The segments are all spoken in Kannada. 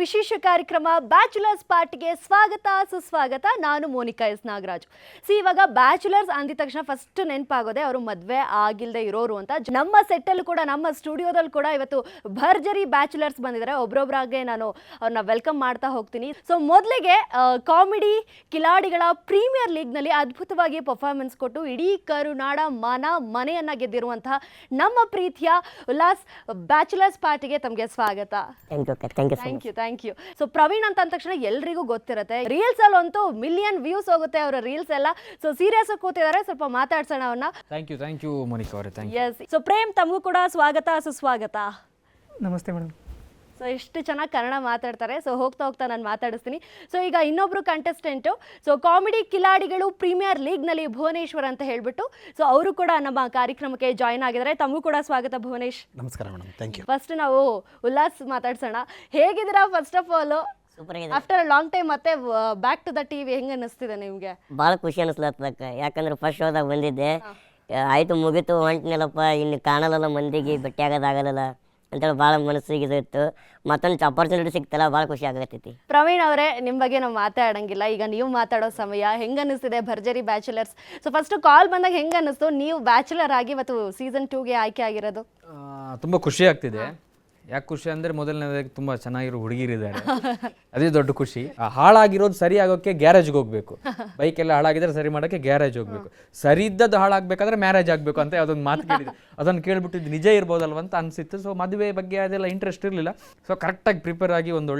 ವಿಶೇಷ ಕಾರ್ಯಕ್ರಮ ಬ್ಯಾಚುಲರ್ಸ್ ಪಾರ್ಟಿಗೆ ಸ್ವಾಗತ ಸುಸ್ವಾಗತ. ನಾನು ಮೋನಿಕಾ ಎಸ್ ನಾಗರಾಜ್. ಸಿ ಇವಾಗ ಬ್ಯಾಚುಲರ್ಸ್ ಅಂದಿದ ತಕ್ಷಣ ಫಸ್ಟ್ ನೆನಪಾಗೋದೆ ಅವರು ಮದುವೆ ಆಗಿಲ್ಲದೆ ಇರೋರು ಅಂತ. ನಮ್ಮ ಸೆಟ್ಟಲ್ಲೂ ಕೂಡ ನಮ್ಮ ಸ್ಟುಡಿಯೋದಲ್ಲಿ ಕೂಡ ಇವತ್ತು ಭರ್ಜರಿ ಬ್ಯಾಚುಲರ್ಸ್ ಬಂದಿದ್ದಾರೆ. ಒಬ್ರೊಬ್ರಾಗೆ ನಾನು ಅವ್ರನ್ನ ವೆಲ್ಕಮ್ ಮಾಡ್ತಾ ಹೋಗ್ತೀನಿ. ಸೊ ಮೊದಲಿಗೆ ಕಾಮಿಡಿ ಕಿಲಾಡಿಗಳ ಪ್ರೀಮಿಯರ್ ಲೀಗ್ನಲ್ಲಿ ಅದ್ಭುತವಾಗಿ ಪರ್ಫಾರ್ಮೆನ್ಸ್ ಕೊಟ್ಟು ಇಡೀ ಕರುನಾಡ ಮನ ಮನೆಯನ್ನ ಗೆದ್ದಿರುವಂತಹ ನಮ್ಮ ಪ್ರೀತಿಯ ಉಲ್ಲಾಸ್ ಬ್ಯಾಚುಲರ್ಸ್ ಪಾರ್ಟಿಗೆ ತಮಗೆ ಸ್ವಾಗತ. Thank you thank you so you you Praveen ಅಂತ ಅಂದ ತಕ್ಷಣ ಎಲ್ರಿಗೂ ಗೊತ್ತಿರುತ್ತೆ. ರೀಲ್ಸ್ ಅಲ್ಲಿ ಅಂತೂ ಮಿಲಿಯನ್ ವ್ಯೂಸ್ ಹೋಗುತ್ತೆ ಅವರ ರೀಲ್ಸ್ ಎಲ್ಲ. ಸೊ ಸೀರಿಯಸ್ ಆಗಿ ಕೂತಿದ್ದಾರೆ ಸ್ವಲ್ಪ ಮಾತಾಡ್ಸೋಣ ಅವನ್ನ thank you thank you Monika ಅವರೇ. ಥ್ಯಾಂಕ್ ಎಸ್ ಸೊ ಪ್ರೇಮ್ ತಮಗೂ ಕೂಡ ಸ್ವಾಗತ ಸುಸ್ವಾಗತ. ನಮಸ್ತೆ ಮೇಡಮ್. ಸೊ ಎಷ್ಟು ಚೆನ್ನಾಗಿ ಕನ್ನಡ ಮಾತಾಡ್ತಾರೆ. ಸೊ ಹೋಗ್ತಾ ಹೋಗ್ತಾ ನಾನು ಮಾತಾಡಿಸ್ತೀನಿ. ಸೊ ಈಗ ಇನ್ನೊಬ್ರು ಕಂಟೆಸ್ಟೆಂಟು ಸೊ ಕಾಮಿಡಿ ಕಿಲಾಡಿಗಳು ಪ್ರೀಮಿಯರ್ ಲೀಗ್ನಲ್ಲಿ ಭುವನೇಶ್ವರ್ ಅಂತ ಹೇಳ್ಬಿಟ್ಟು ಸೊ ಅವರು ಕೂಡ ನಮ್ಮ ಕಾರ್ಯಕ್ರಮಕ್ಕೆ ಜಾಯ್ನ್ ಆಗಿದ್ದಾರೆ. ತಮಗೂ ಕೂಡ ಸ್ವಾಗತ ಭುವನೇಶ್. ನಮಸ್ಕಾರ ಮೇಡಮ್. ಥ್ಯಾಂಕ್ ಯು ಫಸ್ಟ್ ನಾವು ಉಲ್ಲಾಸ್ ಮಾತಾಡ್ಸೋಣ. ಹೇಗಿದ್ದೀರಾ ಫಸ್ಟ್ ಆಫ್ ಆಲ್ ಸೂಪರ್ ಆಗಿದೆ ಆಫ್ಟರ್ ಲಾಂಗ್ ಟೈಮ್ ಮತ್ತೆ ಬ್ಯಾಕ್ ಟು ದ ಟಿವಿ ಹೆಂಗ್ ಅನ್ನಿಸ್ತಿದೆ ನಿಮಗೆ? ಭಾಳ ಖುಷಿ ಅನಿಸ್ಲತ್ತಕ್ಕ ಯಾಕಂದ್ರೆ ಫಸ್ಟ್ ಶೋದಾಗ ಬಂದಿದ್ದೆ. ಆಯಿತು ಮುಗಿತು ಹೊಂಟ್ನಲ್ಲಪ್ಪ ಇಲ್ಲಿ ಕಾಣಲ್ಲ ಮಂದಿಗೆ ಭೇಟಿ ಆಗೋದಾಗಲ್ಲ ಅಂತೇಳಿ ಭಾಳ ಮನಸ್ಸಿಗೆ ಇದು ಇತ್ತು ಮತ್ತೊಂದು ಅಪರ್ಚುನಿಟಿ ಸಿಗ್ತಲ್ಲ ಭಾಳ ಖುಷಿ ಆಗತ್ತೈತಿ ಪ್ರವೀಣ್ ಅವರೇ ನಿಮ್ಮ ಬಗ್ಗೆ ನಾವು ಮಾತಾಡಂಗಿಲ್ಲ. ಈಗ ನೀವು ಮಾತಾಡೋ ಸಮಯ ಹೆಂಗೆ ಅನ್ನಿಸ್ತಿದೆ ಭರ್ಜರಿ ಬ್ಯಾಚುಲರ್ಸ್? ಸೊ ಫಸ್ಟ್ ಕಾಲ್ ಬಂದಾಗ ಹೆಂಗೆ ಅನ್ನಿಸ್ತು? ನೀವು ಬ್ಯಾಚುಲರ್ ಆಗಿ ಇವತ್ತು ಸೀಸನ್ ಟೂಗೆ ಆಯ್ಕೆ ಆಗಿರೋದು? ತುಂಬ ಖುಷಿ ಆಗ್ತಿದೆ. ಯಾಕೆ ಖುಷಿ ಅಂದರೆ ಮೊದಲನೇದಾಗಿ ತುಂಬ ಚೆನ್ನಾಗಿರೋ ಹುಡುಗಿರಿದ್ದಾರೆ. ಅದೇ ದೊಡ್ಡ ಖುಷಿ. ಹಾಳಾಗಿರೋದು ಸರಿ ಆಗೋಕ್ಕೆ ಗ್ಯಾರೇಜ್ಗೆ ಹೋಗಬೇಕು. ಬೈಕ್ ಎಲ್ಲ ಹಾಳಾಗಿದ್ರೆ ಸರಿ ಮಾಡೋಕ್ಕೆ ಗ್ಯಾರೇಜ್ ಹೋಗಬೇಕು. ಸರಿ ಇದ್ದದ್ದು ಹಾಳಾಗಬೇಕಾದ್ರೆ ಮ್ಯಾರೇಜ್ ಆಗಬೇಕು ಅಂತ ಅದೊಂದು ಮಾತು ಕೇಳಿದೆ ಅದನ್ನು ಕೇಳ್ಬಿಟ್ಟಿದ್ದು ನಿಜ ಇರ್ಬೋದಲ್ವ ಅಂತ ಅನಿಸಿತ್ತು. ಸೊ ಮದುವೆ ಬಗ್ಗೆ ಅದೆಲ್ಲ ಇಂಟ್ರೆಸ್ಟ್ ಇರಲಿಲ್ಲ. ಸೊ ಕರೆಕ್ಟಾಗಿ ಪ್ರಿಪೇರ್ ಆಗಿ ಒಂದು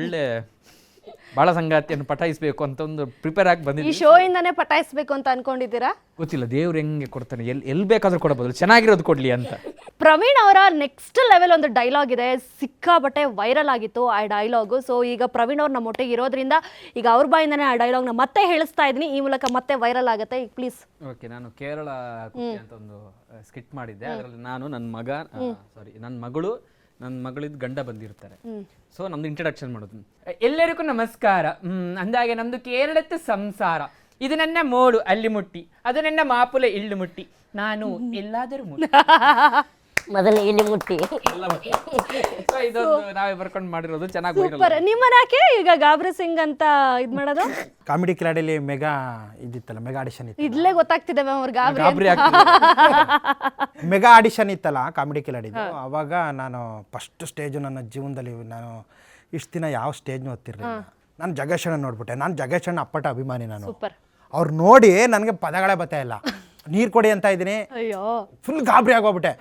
ಭಾಳ ಸಂಗಾತಿಯನ್ನು ಪಟಾಯಿಸಬೇಕು ಅಂತ ಒಂದು ಪ್ರಿಪೇರ್ ಆಗಿ ಈ ಶೋ ಇಂದನೇ ಪಟಾಯಿಸಬೇಕು ಅಂತ ಅನ್ಕೊಂಡಿದ್ದೀರಾ? ಗೊತ್ತಿಲ್ಲ ದೇವ್ರು ಹೆಂಗೆ ಕೊಡ್ತಾನೆ ಎಲ್ಲಿ ಎಲ್ಲಿ ಬೇಕಾದ್ರೂ ಕೊಡಬಹುದು ಚೆನ್ನಾಗಿರೋದು ಕೊಡಲಿ ಅಂತ. ಪ್ರವೀಣ್ ಅವರ ನೆಕ್ಸ್ಟ್ ಲೆವೆಲ್ ಒಂದು ಡೈಲಾಗ್ ಇದೆ ಸಿಕ್ಕಾಬಟ್ಟೆ ವೈರಲ್ ಆಗಿತ್ತು ಆ ಡೈಲಾಗು ಸೊ ಈಗ ಪ್ರವೀಣ್ ಅವ್ರು ನಮ್ಮ ಒಟ್ಟಿಗೆ ಇರೋದ್ರಿಂದ ಈಗ ಅವ್ರ ಬಾಯಿಂದನೇ ಆ ಡೈಲಾಗ್ನ ಮತ್ತೆ ಹೇಳಿಸ್ತಾ ಇದ್ದೀನಿ. ಈ ಮೂಲಕ ಮತ್ತೆ ವೈರಲ್ ಆಗುತ್ತೆ. ಈಗ ಪ್ಲೀಸ್ ಓಕೆ ನಾನು ಕೇರಳ ಕುಕ್ಕಿ ಅಂತ ಒಂದು ಸ್ಕಿಟ್ ಮಾಡಿದ್ದೆ. ಅದರಲ್ಲಿ ನಾನು ನನ್ನ ಮಗ ಸಾರಿ ನನ್ನ ಮಗಳು ನನ್ನ ಮಗಳಿದ್ದು ಗಂಡ ಬಂದಿರ್ತಾರೆ. ಸೊ ನಮ್ದು ಇಂಟ್ರಡಕ್ಷನ್ ಮಾಡೋದು. ಎಲ್ಲರಿಗೂ ನಮಸ್ಕಾರ. ಹ್ಮ್ ಅಂದಾಗೆ ನಮ್ದು ಕೇರಳದ ಸಂಸಾರ. ಇದು ನನ್ನ ಮೋಡು ಅಲ್ಲಿ ಮುಟ್ಟಿ. ಅದು ನನ್ನ ಮಾಪುಲ ಇಳ್ಳು ಮುಟ್ಟಿ. ನಾನು ಎಲ್ಲಾದರೂ ಮುಟ್ಟಿ. ಮೊದಲು ಇಲ್ಲಿ ಮುಟ್ಟಿ. So ಇದೊಂದು ನಾವೇ ಬರ್ಕೊಂಡು ಮಾಡಿರೋದು ಚೆನ್ನಾಗಿ ಸೂಪರ್ ನಿಮ್ಮನ್ನ ಯಾಕೆ ಈಗ ಗಾಬ್ರಿ ಸಿಂಗ್ ಅಂತ ಇದ್ ಮಾಡೋದು? ಕಾಮಿಡಿ ಕಿಲಾಡಿಯಲ್ಲಿ ಮೆಗಾ ಇದಿತ್ತಲ್ಲ ಮೆಗಾ ಆಡಿಷನ್ ಇತ್ತು ಇದ್ಲೇ ಗೊತ್ತಾಗ್ತಿದೆ ಮ್ಯಾಮ್ ಅವ್ರ ಗಾಬ್ರಿ ಗಾಬರಿ ಮೆಗಾ ಆಡಿಷನ್ ಇತ್ತಲ್ಲ ಕಾಮಿಡಿ ಕಿಲಾಡಿದು. ಅವಾಗ ನಾನು ಫಸ್ಟ್ ಸ್ಟೇಜು ನನ್ನ ಜೀವನದಲ್ಲಿ ನಾನು ಇಷ್ಟು ದಿನ ಯಾವ ಸ್ಟೇಜ್ನೂ ಓದ್ತಿರ್ಲಿಲ್ಲ ನಾನು ಜಗೇಶಣ್ಣ ನೋಡ್ಬಿಟ್ಟೆ. ನಾನು ಜಗೇಶಣ್ಣ ಅಪ್ಪಟ ಅಭಿಮಾನಿ ನಾನು. ಸೂಪರ್ ಅವ್ರು ನೋಡಿ ನನಗೆ ಪದಗಳೇ ಬರ್ತಾ ಇಲ್ಲ. ನೀರು ಕೊಡಿ ಅಂತ ಇದ್ದೀನಿ. ಅಯ್ಯೋ. ಫುಲ್ ಗಾಬರಿ ಆಗೋಗ್ಬಿಟ್ಟೆ.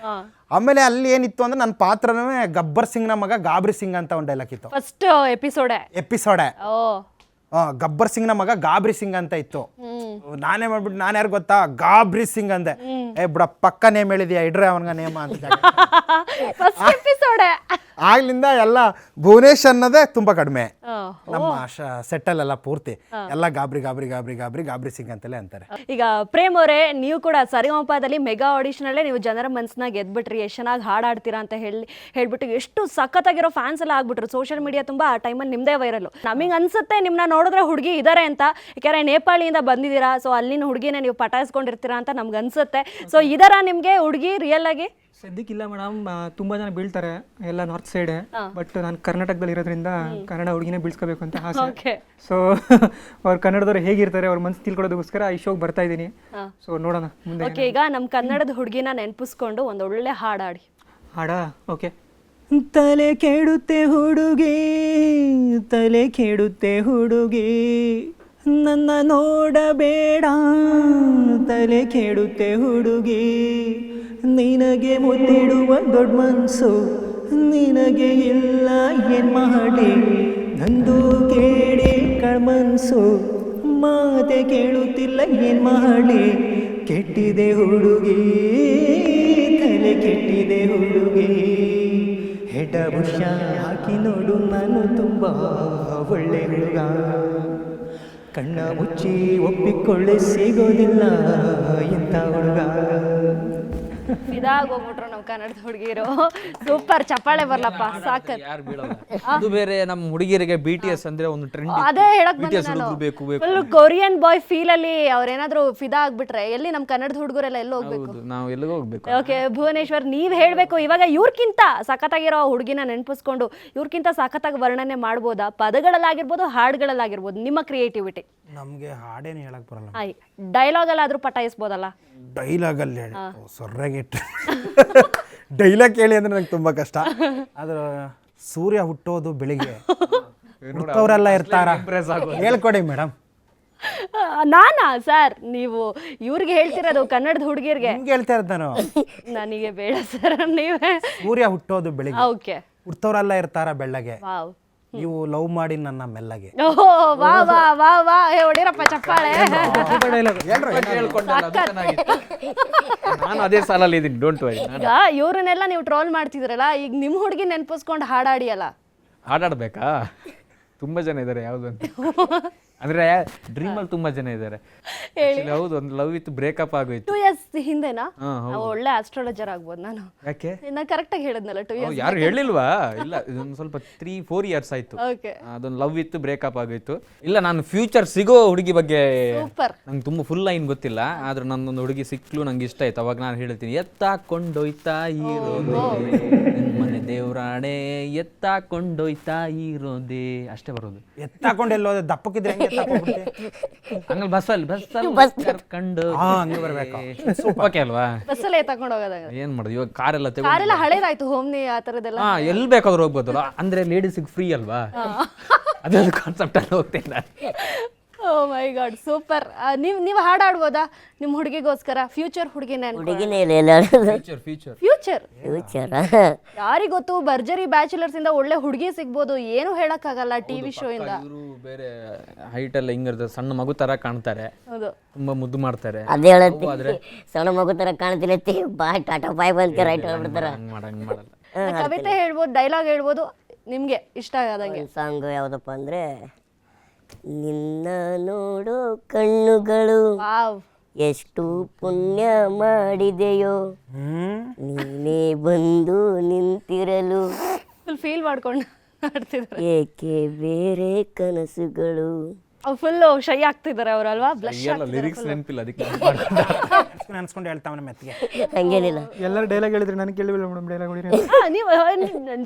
ಆಮೇಲೆ ಅಲ್ಲಿ ಏನಿತ್ತು ಅಂದ್ರೆ ನನ್ನ ಪಾತ್ರನೇ ಗಬ್ಬರ್ ಸಿಂಗ್ನ ಮಗ ಗಾಬ್ರಿ ಸಿಂಗ್ ಅಂತ ಒಂದು ಡೈಲಾಗ್ ಇತ್ತು. ಫಸ್ಟ್ ಎಪಿಸೋಡೆ ಎಪಿಸೋಡೆ ಗಬ್ಬರ್ ಸಿಂಗ್ನ ಮಗ ಗಾಬ್ರಿ ಸಿಂಗ್ ಅಂತ ಇತ್ತು. ನಾನೇ ಮಾಡ್ಬಿಟ್ಟು ನಾನು ಯಾರು ಗೊತ್ತಾ? ಗಾಬ್ರಿ ಸಿಂಗ್ ಅಂದೆ. ಏ ಬಿಡ ಪಕ್ಕ ನೇಮ್ ಹೇಳಿದ್ಯಾ ಇಡ್ರೆ ಅವನ್ಗ ನೇಮ ಅಂತ ಆಗ್ಲಿಂದ ಎಲ್ಲ ಭುವನೇಶ್ ಅನ್ನೋದೇ ತುಂಬಾ ಕಡಿಮೆ. ನಮ್ಮ ಸೆಟ್ಟಲ್ಲೆಲ್ಲ ಪೂರ್ತಿ. ಎಲ್ಲ ಗಾಬ್ರಿ ಗಾಬ್ರಿ ಗಾಬ್ರಿ ಗಾಬ್ರಿ ಗಾಬ್ರಿ ಸಿಂಗ್ ಅಂತಲೇ ಅಂತಾರೆ. ಈಗ ಪ್ರೇಮ್ ಅವರೇ ನೀವು ಕೂಡ ಸರಿಗಮಪದಲ್ಲಿ ಮೆಗಾ ಆಡಿಷನ್ ಅಲ್ಲೇ ನೀವು ಜನರ ಮನಸ್ಸನ್ನ ಗೆದ್ಬಿಟ್ರಿ ಎಷ್ಟು ಚೆನ್ನಾಗಿ ಹಾಡಾಡ್ತೀರಾ ಅಂತ ಹೇಳಿ ಹೇಳ್ಬಿಟ್ಟು ಎಷ್ಟು ಸಖತ್ತಾಗಿರೋ ಫ್ಯಾನ್ಸ್ ಎಲ್ಲ ಆಗ್ಬಿಟ್ರು. ಸೋಷಿಯಲ್ ಮೀಡಿಯಾ ತುಂಬಾ ಆ ಟೈಮಲ್ಲಿ ನಿಮ್ದೇ ವೈರಲ್ ನಮಗೆ ಅನ್ಸುತ್ತೆ ನಿಮ್ನ ನೋಡಿದ್ರೆ ಹುಡುಗಿ ಇದಾರೆ ಅಂತ. ಯಾಕಂದ್ರೆ ನೇಪಾಳಿಯಿಂದ ಬಂದಿದ್ದೀರಾ ಸೊ ಅಲ್ಲಿನ ಹುಡುಗಿನ ನೀವು ಪಟಾಯಿಸ್ಕೊಂಡಿರ್ತೀರಾ ಅಂತ ನಮ್ಗೆ ಅನ್ಸುತ್ತೆ. ಸೊ ಇದರ ನಿಮ್ಗೆ ಹುಡುಗಿ ರಿಯಲ್ ಆಗಿ? ಸದ್ಯಕ್ಕಿಲ್ಲ ಮೇಡಮ್ ತುಂಬಾ ಜನ ಬೀಳ್ತಾರೆ ಎಲ್ಲ ನಾರ್ತ್ ಸೈಡ್ ಬಟ್ ನಾನು ಕರ್ನಾಟಕದಲ್ಲಿ ಇರೋದ್ರಿಂದ ಕನ್ನಡ ಹುಡುಗಿನೇ ಬೀಳ್ಸ್ಕೋಬೇಕು ಅಂತ ಆಸೆ. ಸೊ ಅವ್ರ ಕನ್ನಡದವ್ರು ಹೇಗಿರ್ತಾರೆ ಅವ್ರ ಮನ್ಸು ತಿಳ್ಕೊಳ್ಳೋದಕ್ಕೋಸ್ಕರ ಈ ಶೋಗೆ ಬರ್ತಾ ಇದ್ದೀನಿ. ಸೊ ನೋಡೋಣ ಮುಂದೆ ಓಕೆ ಈಗ ನಮ್ಮ ಕನ್ನಡದ ಹುಡುಗಿನ ನೆನಪಿಸ್ಕೊಂಡು ಒಂದು ಒಳ್ಳೆ ಹಾಡಾಡಿ ಹಾಡಾ. ಓಕೆ ತಲೆ ಕೆಡುತ್ತೆ ಹುಡುಗಿ ತಲೆ ಕೆಡುತ್ತೆ ಹುಡುಗಿ. ನನ್ನ ನೋಡಬೇಡ, ತಲೆ ಕೆಡುತ್ತೆ ಹುಡುಗಿ. ನಿನಗೆ ಮುತ್ತಿಡುವ ದೊಡ್ಡ ಮನಸ್ಸು ನಿನಗೆ ಇಲ್ಲ ಏನ್ ಮಾಡಿ ನಂದು ಕೇಳಿ ಕಳ್ಮನ್ಸು ಮಾತೆ ಕೇಳುತ್ತಿಲ್ಲ ಏನ್ ಮಾಡಿ ಕೆಟ್ಟಿದೆ ಹುಡುಗಿ, ತಲೆ ಕೆಟ್ಟಿದೆ ಹುಡುಗಿ. ಹೆಡ ಬುಷ ಹಾಕಿ ನೋಡು, ನಾನು ತುಂಬ ಒಳ್ಳೆ ಹುಡುಗ. ಕಣ್ಣ ಮುಚ್ಚಿ ಒಪ್ಪಿಕೊಳ್ಳೆ ಸಿಗೋದಿಲ್ಲ ಇಂಥ ಹುಡುಗ? ಇದಾಗ ಹೋಗ್ಬಿಟ್ರು ನಮ್ಮ ಕನ್ನಡದ ಹುಡುಗಿರು. ಸೂಪರ್ ಚಪ್ಪಾಳೆ ಬರ್ಲಪ್ಪ ಸಾಕತ್ ಯಾರು ಬೀಳಲ್ಲ ಅದು ಬೇರೆ ನಮ್ಮ ಹುಡುಗಿಯರಿಗೆ ಬಿ ಟಿ ಎಸ್ ಅಂದ್ರೆ ಒಂದು ಟ್ರೆಂಡ್ ಅದೇ ಹೇಳಕ್ ಬಂದೆ ನಾನು. ಬೇಕು ಬೇಕು ಫುಲ್ ಕೊರಿಯನ್ ಬಾಯ್ ಫೀಲ್ ಅಲ್ಲಿ ಅವ್ರೇನಾದ್ರೂ ಫಿದಾ ಆಗ್ಬಿಟ್ರೆ ಎಲ್ಲಿ ನಮ್ ಕನ್ನಡದ ಹುಡುಗರೆಲ್ಲ ಎಲ್ಲ ಹೋಗ್ಬೇಕು? ಹೌದು ನಾವು ಎಲ್ಲಿಗೆ ಹೋಗ್ಬೇಕು. ಓಕೆ ಭುವನೇಶ್ವರ್ ನೀವ್ ಹೇಳ್ಬೇಕು ಇವಾಗ ಇವ್ರಕ್ಕಿಂತ ಸಖತ್ತಾಗಿರೋ ಹುಡುಗಿನ ನೆನಪಿಸ್ಕೊಂಡು ಇವ್ರಕ್ಕಿಂತ ಸಖತ್ತಾಗಿ ವರ್ಣನೆ ಮಾಡ್ಬೋದಾ? ಪದಗಳಲ್ಲಾಗಿರ್ಬೋದು ಹಾಡುಗಳಲ್ಲಾಗಿರ್ಬೋದು ನಿಮ್ಮ ಕ್ರಿಯೇಟಿವಿಟಿ ನಮಗೆ ಹಾಡೇನು ಹೇಳಕ್ ಬರಲ್ಲ. ಆಯ್ ಡೈಲಾಗ್ ಅಲ್ಲಾದ್ರೂ ಪಟಾಯಿಸ್ಬೋದಲ್ಲ? ಡೈಲಾಗಲ್ಲಿ ಹೇಳಿ. ಸೊರ್ರೆಗಿಟ್ಟು ಡೈಲಾಗ್ ಕೇಳಿ ಅಂದ್ರೆ ನಂಗೆ ತುಂಬಾ ಕಷ್ಟ. ಆದ್ರೆ ಸೂರ್ಯ ಹುಟ್ಟೋದು ಬೆಳಿಗ್ಗೆ. ಹುಟ್ಟೋರೆಲ್ಲ ಇರ್ತಾರ. ಹೇಳ್ಕೊಡಿ ಮೇಡಮ್ ನಾನಾ ಸರ್ ನೀವು ಇವ್ರಿಗೆ ಹೇಳ್ತಿರೋದು ಕನ್ನಡದ ಹುಡುಗಿರ್ಗೆ. ನಿಮ್ಗೆ ಹೇಳ್ತಾ ಇರೋದು ನಾನು. ನನಗೆ ಬೇಡ ಸರ್ ನೀವೇ. ಸೂರ್ಯ ಹುಟ್ಟೋದು ಬೆಳಿಗ್ಗೆ. ಓಕೆ. ಹುಟ್ಟೋರೆಲ್ಲ ಇರ್ತಾರ ಬೆಳ್ಳಗೆ. ವಾವ್. ನೀವು ಲವ್ ಮಾಡಿ ನನ್ನ ಮೆಲ್ಲಗೆ. ಓಹೋ ವಾ ವಾ ವಾ ವಾ. ಏ ಹೊಡೀರಪ್ಪ ಚಪ್ಪಾಳೆ. ನಾನು ಅದೇ ಸಾಲಲ್ಲಿ ಇದ್ದೀನಿ ಡೋಂಟ್ ವರಿ ಈಗ ಇವ್ರನ್ನೆಲ್ಲ ನೀವು ಟ್ರೋಲ್ ಮಾಡ್ತಿದ್ರಲ್ಲ ಈಗ ನಿಮ್ಮ ಹುಡುಗಿ ನೆನ್ಪಿಸ್ಕೊಂಡು ಹಾಡಾಡಿಯಲ್ಲ? ಹಾಡಾಡ್ಬೇಕಾ? ತುಂಬಾ ಜನ ಇದ್ದಾರೆ ಯಾವುದು ಅಂತ. ಅಂದ್ರೆ ಡ್ರೀಮ್ ಅಲ್ಲಿ ತುಂಬಾ ಜನ ಇದ್ದಾರೆ. Actually ಹೌದು ಒಂದು ಲವ್ ಇತ್ತು ಬ್ರೇಕಪ್ ಆಗೋಯ್ತು. ಟೂ ಇಯರ್ಸ್ ಹಿಂದೆನಾ? ಹಾ, ನಾವು ಒಳ್ಳೆ ಆಸ್ಟ್ರಾಲಜರ್ ಆಗ್ಬೋದು ನಾನು. ಯಾಕೆ? ನಾನು ಕರೆಕ್ಟಾಗಿ ಹೇಳಿದ್ನಲ್ಲ ಟೂ ಇಯರ್ಸ್ ಯಾರು ಹೇಳಿಲ್ವಾ? ಇಲ್ಲ ಇದೊಂದು ಸ್ವಲ್ಪ ತ್ರೀ ಫೋರ್ ಇಯರ್ಸ್ ಆಯ್ತು. ಓಕೆ ಅದೊಂದು ಲವ್ ಇತ್ತು ಬ್ರೇಕಪ್ ಆಗೋಯ್ತು. ಇಲ್ಲ ನಾನು ಫ್ಯೂಚರ್ ಸಿಗೋ ಹುಡುಗಿ ಬಗ್ಗೆ ಸೂಪರ್ ನಂಗೆ ತುಂಬಾ ಫುಲ್ ಲೈನ್ ಗೊತ್ತಿಲ್ಲ ಆದ್ರೆ ನನ್ನೊಂದು ಹುಡುಗಿ ಸಿಕ್ಲು ನಂಗೆ ಇಷ್ಟ ಆಯ್ತು. ಅವಾಗ ನಾನು ಹೇಳ್ತೀನಿ ಎತ್ತಾಕೊಂಡೋಯ್ತಾ ಇರೋದೆ ಮನೆ ದೇವ್ರಾಣೆ ಎತ್ತಾಕೊಂಡೋಯ್ತಾ ಇರೋದೇ ಅಷ್ಟೇ ಬರೋದು. ಎತ್ತಾಕೊಂಡೆಲ್ಲೋದೆ ದಪ್ಪಕ್ಕಿದ್ರೆ ಹೆಂಗೆ? ಎತ್ತಾಕೊಂಡ್ಬಿಡ್ತಿ? ಹಂಗಲ್ ಬಸ್ಸಲ್ಲಿ ಬಸ್ಸಲ್ಲಿ ಕರ್ಕೊಂಡು ಹಾ, ಹಂಗೆ ಬರ್ಬೇಕು. ಓಕೆ ಅಲ್ವಾ? ಬಸ್ಸಲ್ಲೇ ತಗೊಂಡು ಹೋಗೋದಾಗ ಏನ್ ಮಾಡೋದು ಇವಾಗ ಕಾರೆಲ್ಲ ತಗೊಂಡು ಕಾರೆಲ್ಲ ಹಳೇದಾಯ್ತು ಹೋಮ್ನಿ ಆ ಥರದ್ದೆಲ್ಲ ಹಾ ಎಲ್ಲಿ ಬೇಕಾದ್ರೂ ಹೋಗ್ಬೋದಲ್ಲ ಅಂದ್ರೆ ಲೇಡೀಸಿಗೆ ಫ್ರೀ ಅಲ್ವಾ? ಅದೊಂದು ಕಾನ್ಸೆಪ್ಟ್ ಅಲ್ಲಿ ಹೋಗ್ತೇನೆ ನಾನು. ಓ ಮೈ ಗಾಡ್ ಸೂಪರ್ ನೀವು ನೀವು ಹಾಡಾಡ್ಬೋದಾ? ನಿಮ್ಮ ಹುಡುಗಿಗೋಸ್ಕರ ಫ್ಯೂಚರ್ ಹುಡುಗಿನ ಹುಡುಗಿನೇ ಇಲ್ಲ ಫ್ಯೂಚರ್ ಫ್ಯೂಚರ್ ಫ್ಯೂಚರ್ ಫ್ಯೂಚರ್ ಯಾರಿಗೊತ್ತು ಭರ್ಜರಿ ಬ್ಯಾಚುಲರ್ಸ್ ಇಂದ ಒಳ್ಳೆ ಹುಡುಗಿ ಸಿಗ್ಬೋದು ಏನು ಹೇಳಕ್ಕಾಗಲ್ಲ ಟಿವಿ ಶೋ ಇಂದ. ಇವರು ಬೇರೆ ಹೈಟ್ ಎಲ್ಲ ಹಿಂಗಿರ್ತದೆ ಸಣ್ಣ ಮಗು ತರ ಕಾಣ್ತಾರೆ. ಹೌದು. ತುಂಬಾ ಮುದ್ದು ಮಾಡ್ತಾರೆ. ಅದೇ ಹೇಳತ್ತೆ. ಸಣ್ಣ ಮಗು ತರ ಕಾಣ್ತಿರತ್ತಿ ಬಾ ಟಾಟಾ ಬಾಯ್ ಬಂದ್ಕೆ ರೈಟ್ ಹೇಳ್ಬಿಡ್ತಾರ. ಹಂಗ್ ಮಾಡಲ್ಲ ಕವಿತೆ ಹೇಳ್ಬೋದು ಡೈಲಾಗ್ ಹೇಳ್ಬೋದು ನಿಮ್ಗೆ ಇಷ್ಟ ಆಗದಂಗೆ ಸಾಂಗ್ ಯಾವುದಪ್ಪ ಅಂದ್ರೆ ನಿನ್ನ ನೋಡೋ ಕಣ್ಣುಗಳು ಎಷ್ಟು ಪುಣ್ಯ ಮಾಡಿದೆಯೋ. ಹ್ಮ್. ನೀನೇ ಬಂದು ನಿಂತಿರಲು. ಫೀಲ್ ಮಾಡ್ಕೊಂಡು ಏಕೆ ಬೇರೆ ಕನಸುಗಳು? ಫುಲ್ ಶೈ ಆಗ್ತಿದ್ದಾರೆ ಅವ್ರಲ್ವಾ ಬ್ಲಶ್ ಎಲ್ಲ ಲಿರಿಕ್ಸ್ ನೆನಪಿಲ್ಲ ಅದಕ್ಕೆ ನೆನ್ಸ್ಕೊಂಡು ಹೇಳ್ತಾವನ ಮೆತ್ತಿಗೆ. ಹಂಗೇನಿಲ್ಲ. ಎಲ್ಲರೂ ಡೈಲಾಗ್ ಹೇಳಿದ್ರೆ ನನಗೆ ಕೇಳಿಲ್ಲ ಮೇಡಮ್ ಡೈಲಾಗ್ ಹೇಳಿ ನೀವು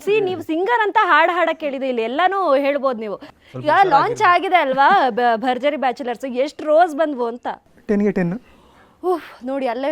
ಸಿ ನೀವು ಸಿಂಗರ್ ಅಂತ ಹಾಡ್ ಹಾಡ ಕೇಳಿದೆ ಇಲ್ಲಿ ಎಲ್ಲಾನು ಹೇಳ್ಬೋದು ನೀವು. ಈಗ ಲಾಂಚ್ ಆಗಿದೆ ಅಲ್ವಾ ಭರ್ಜರಿ ಬ್ಯಾಚುಲರ್ಸ್ ಎಷ್ಟು ರೋಸ್ ಬಂದ್ವು ಅಂತ? ಟೆನ್ಗೆ ಟೆನ್ ಉಫ್ ನೋಡಿ ಅಲ್ಲೇ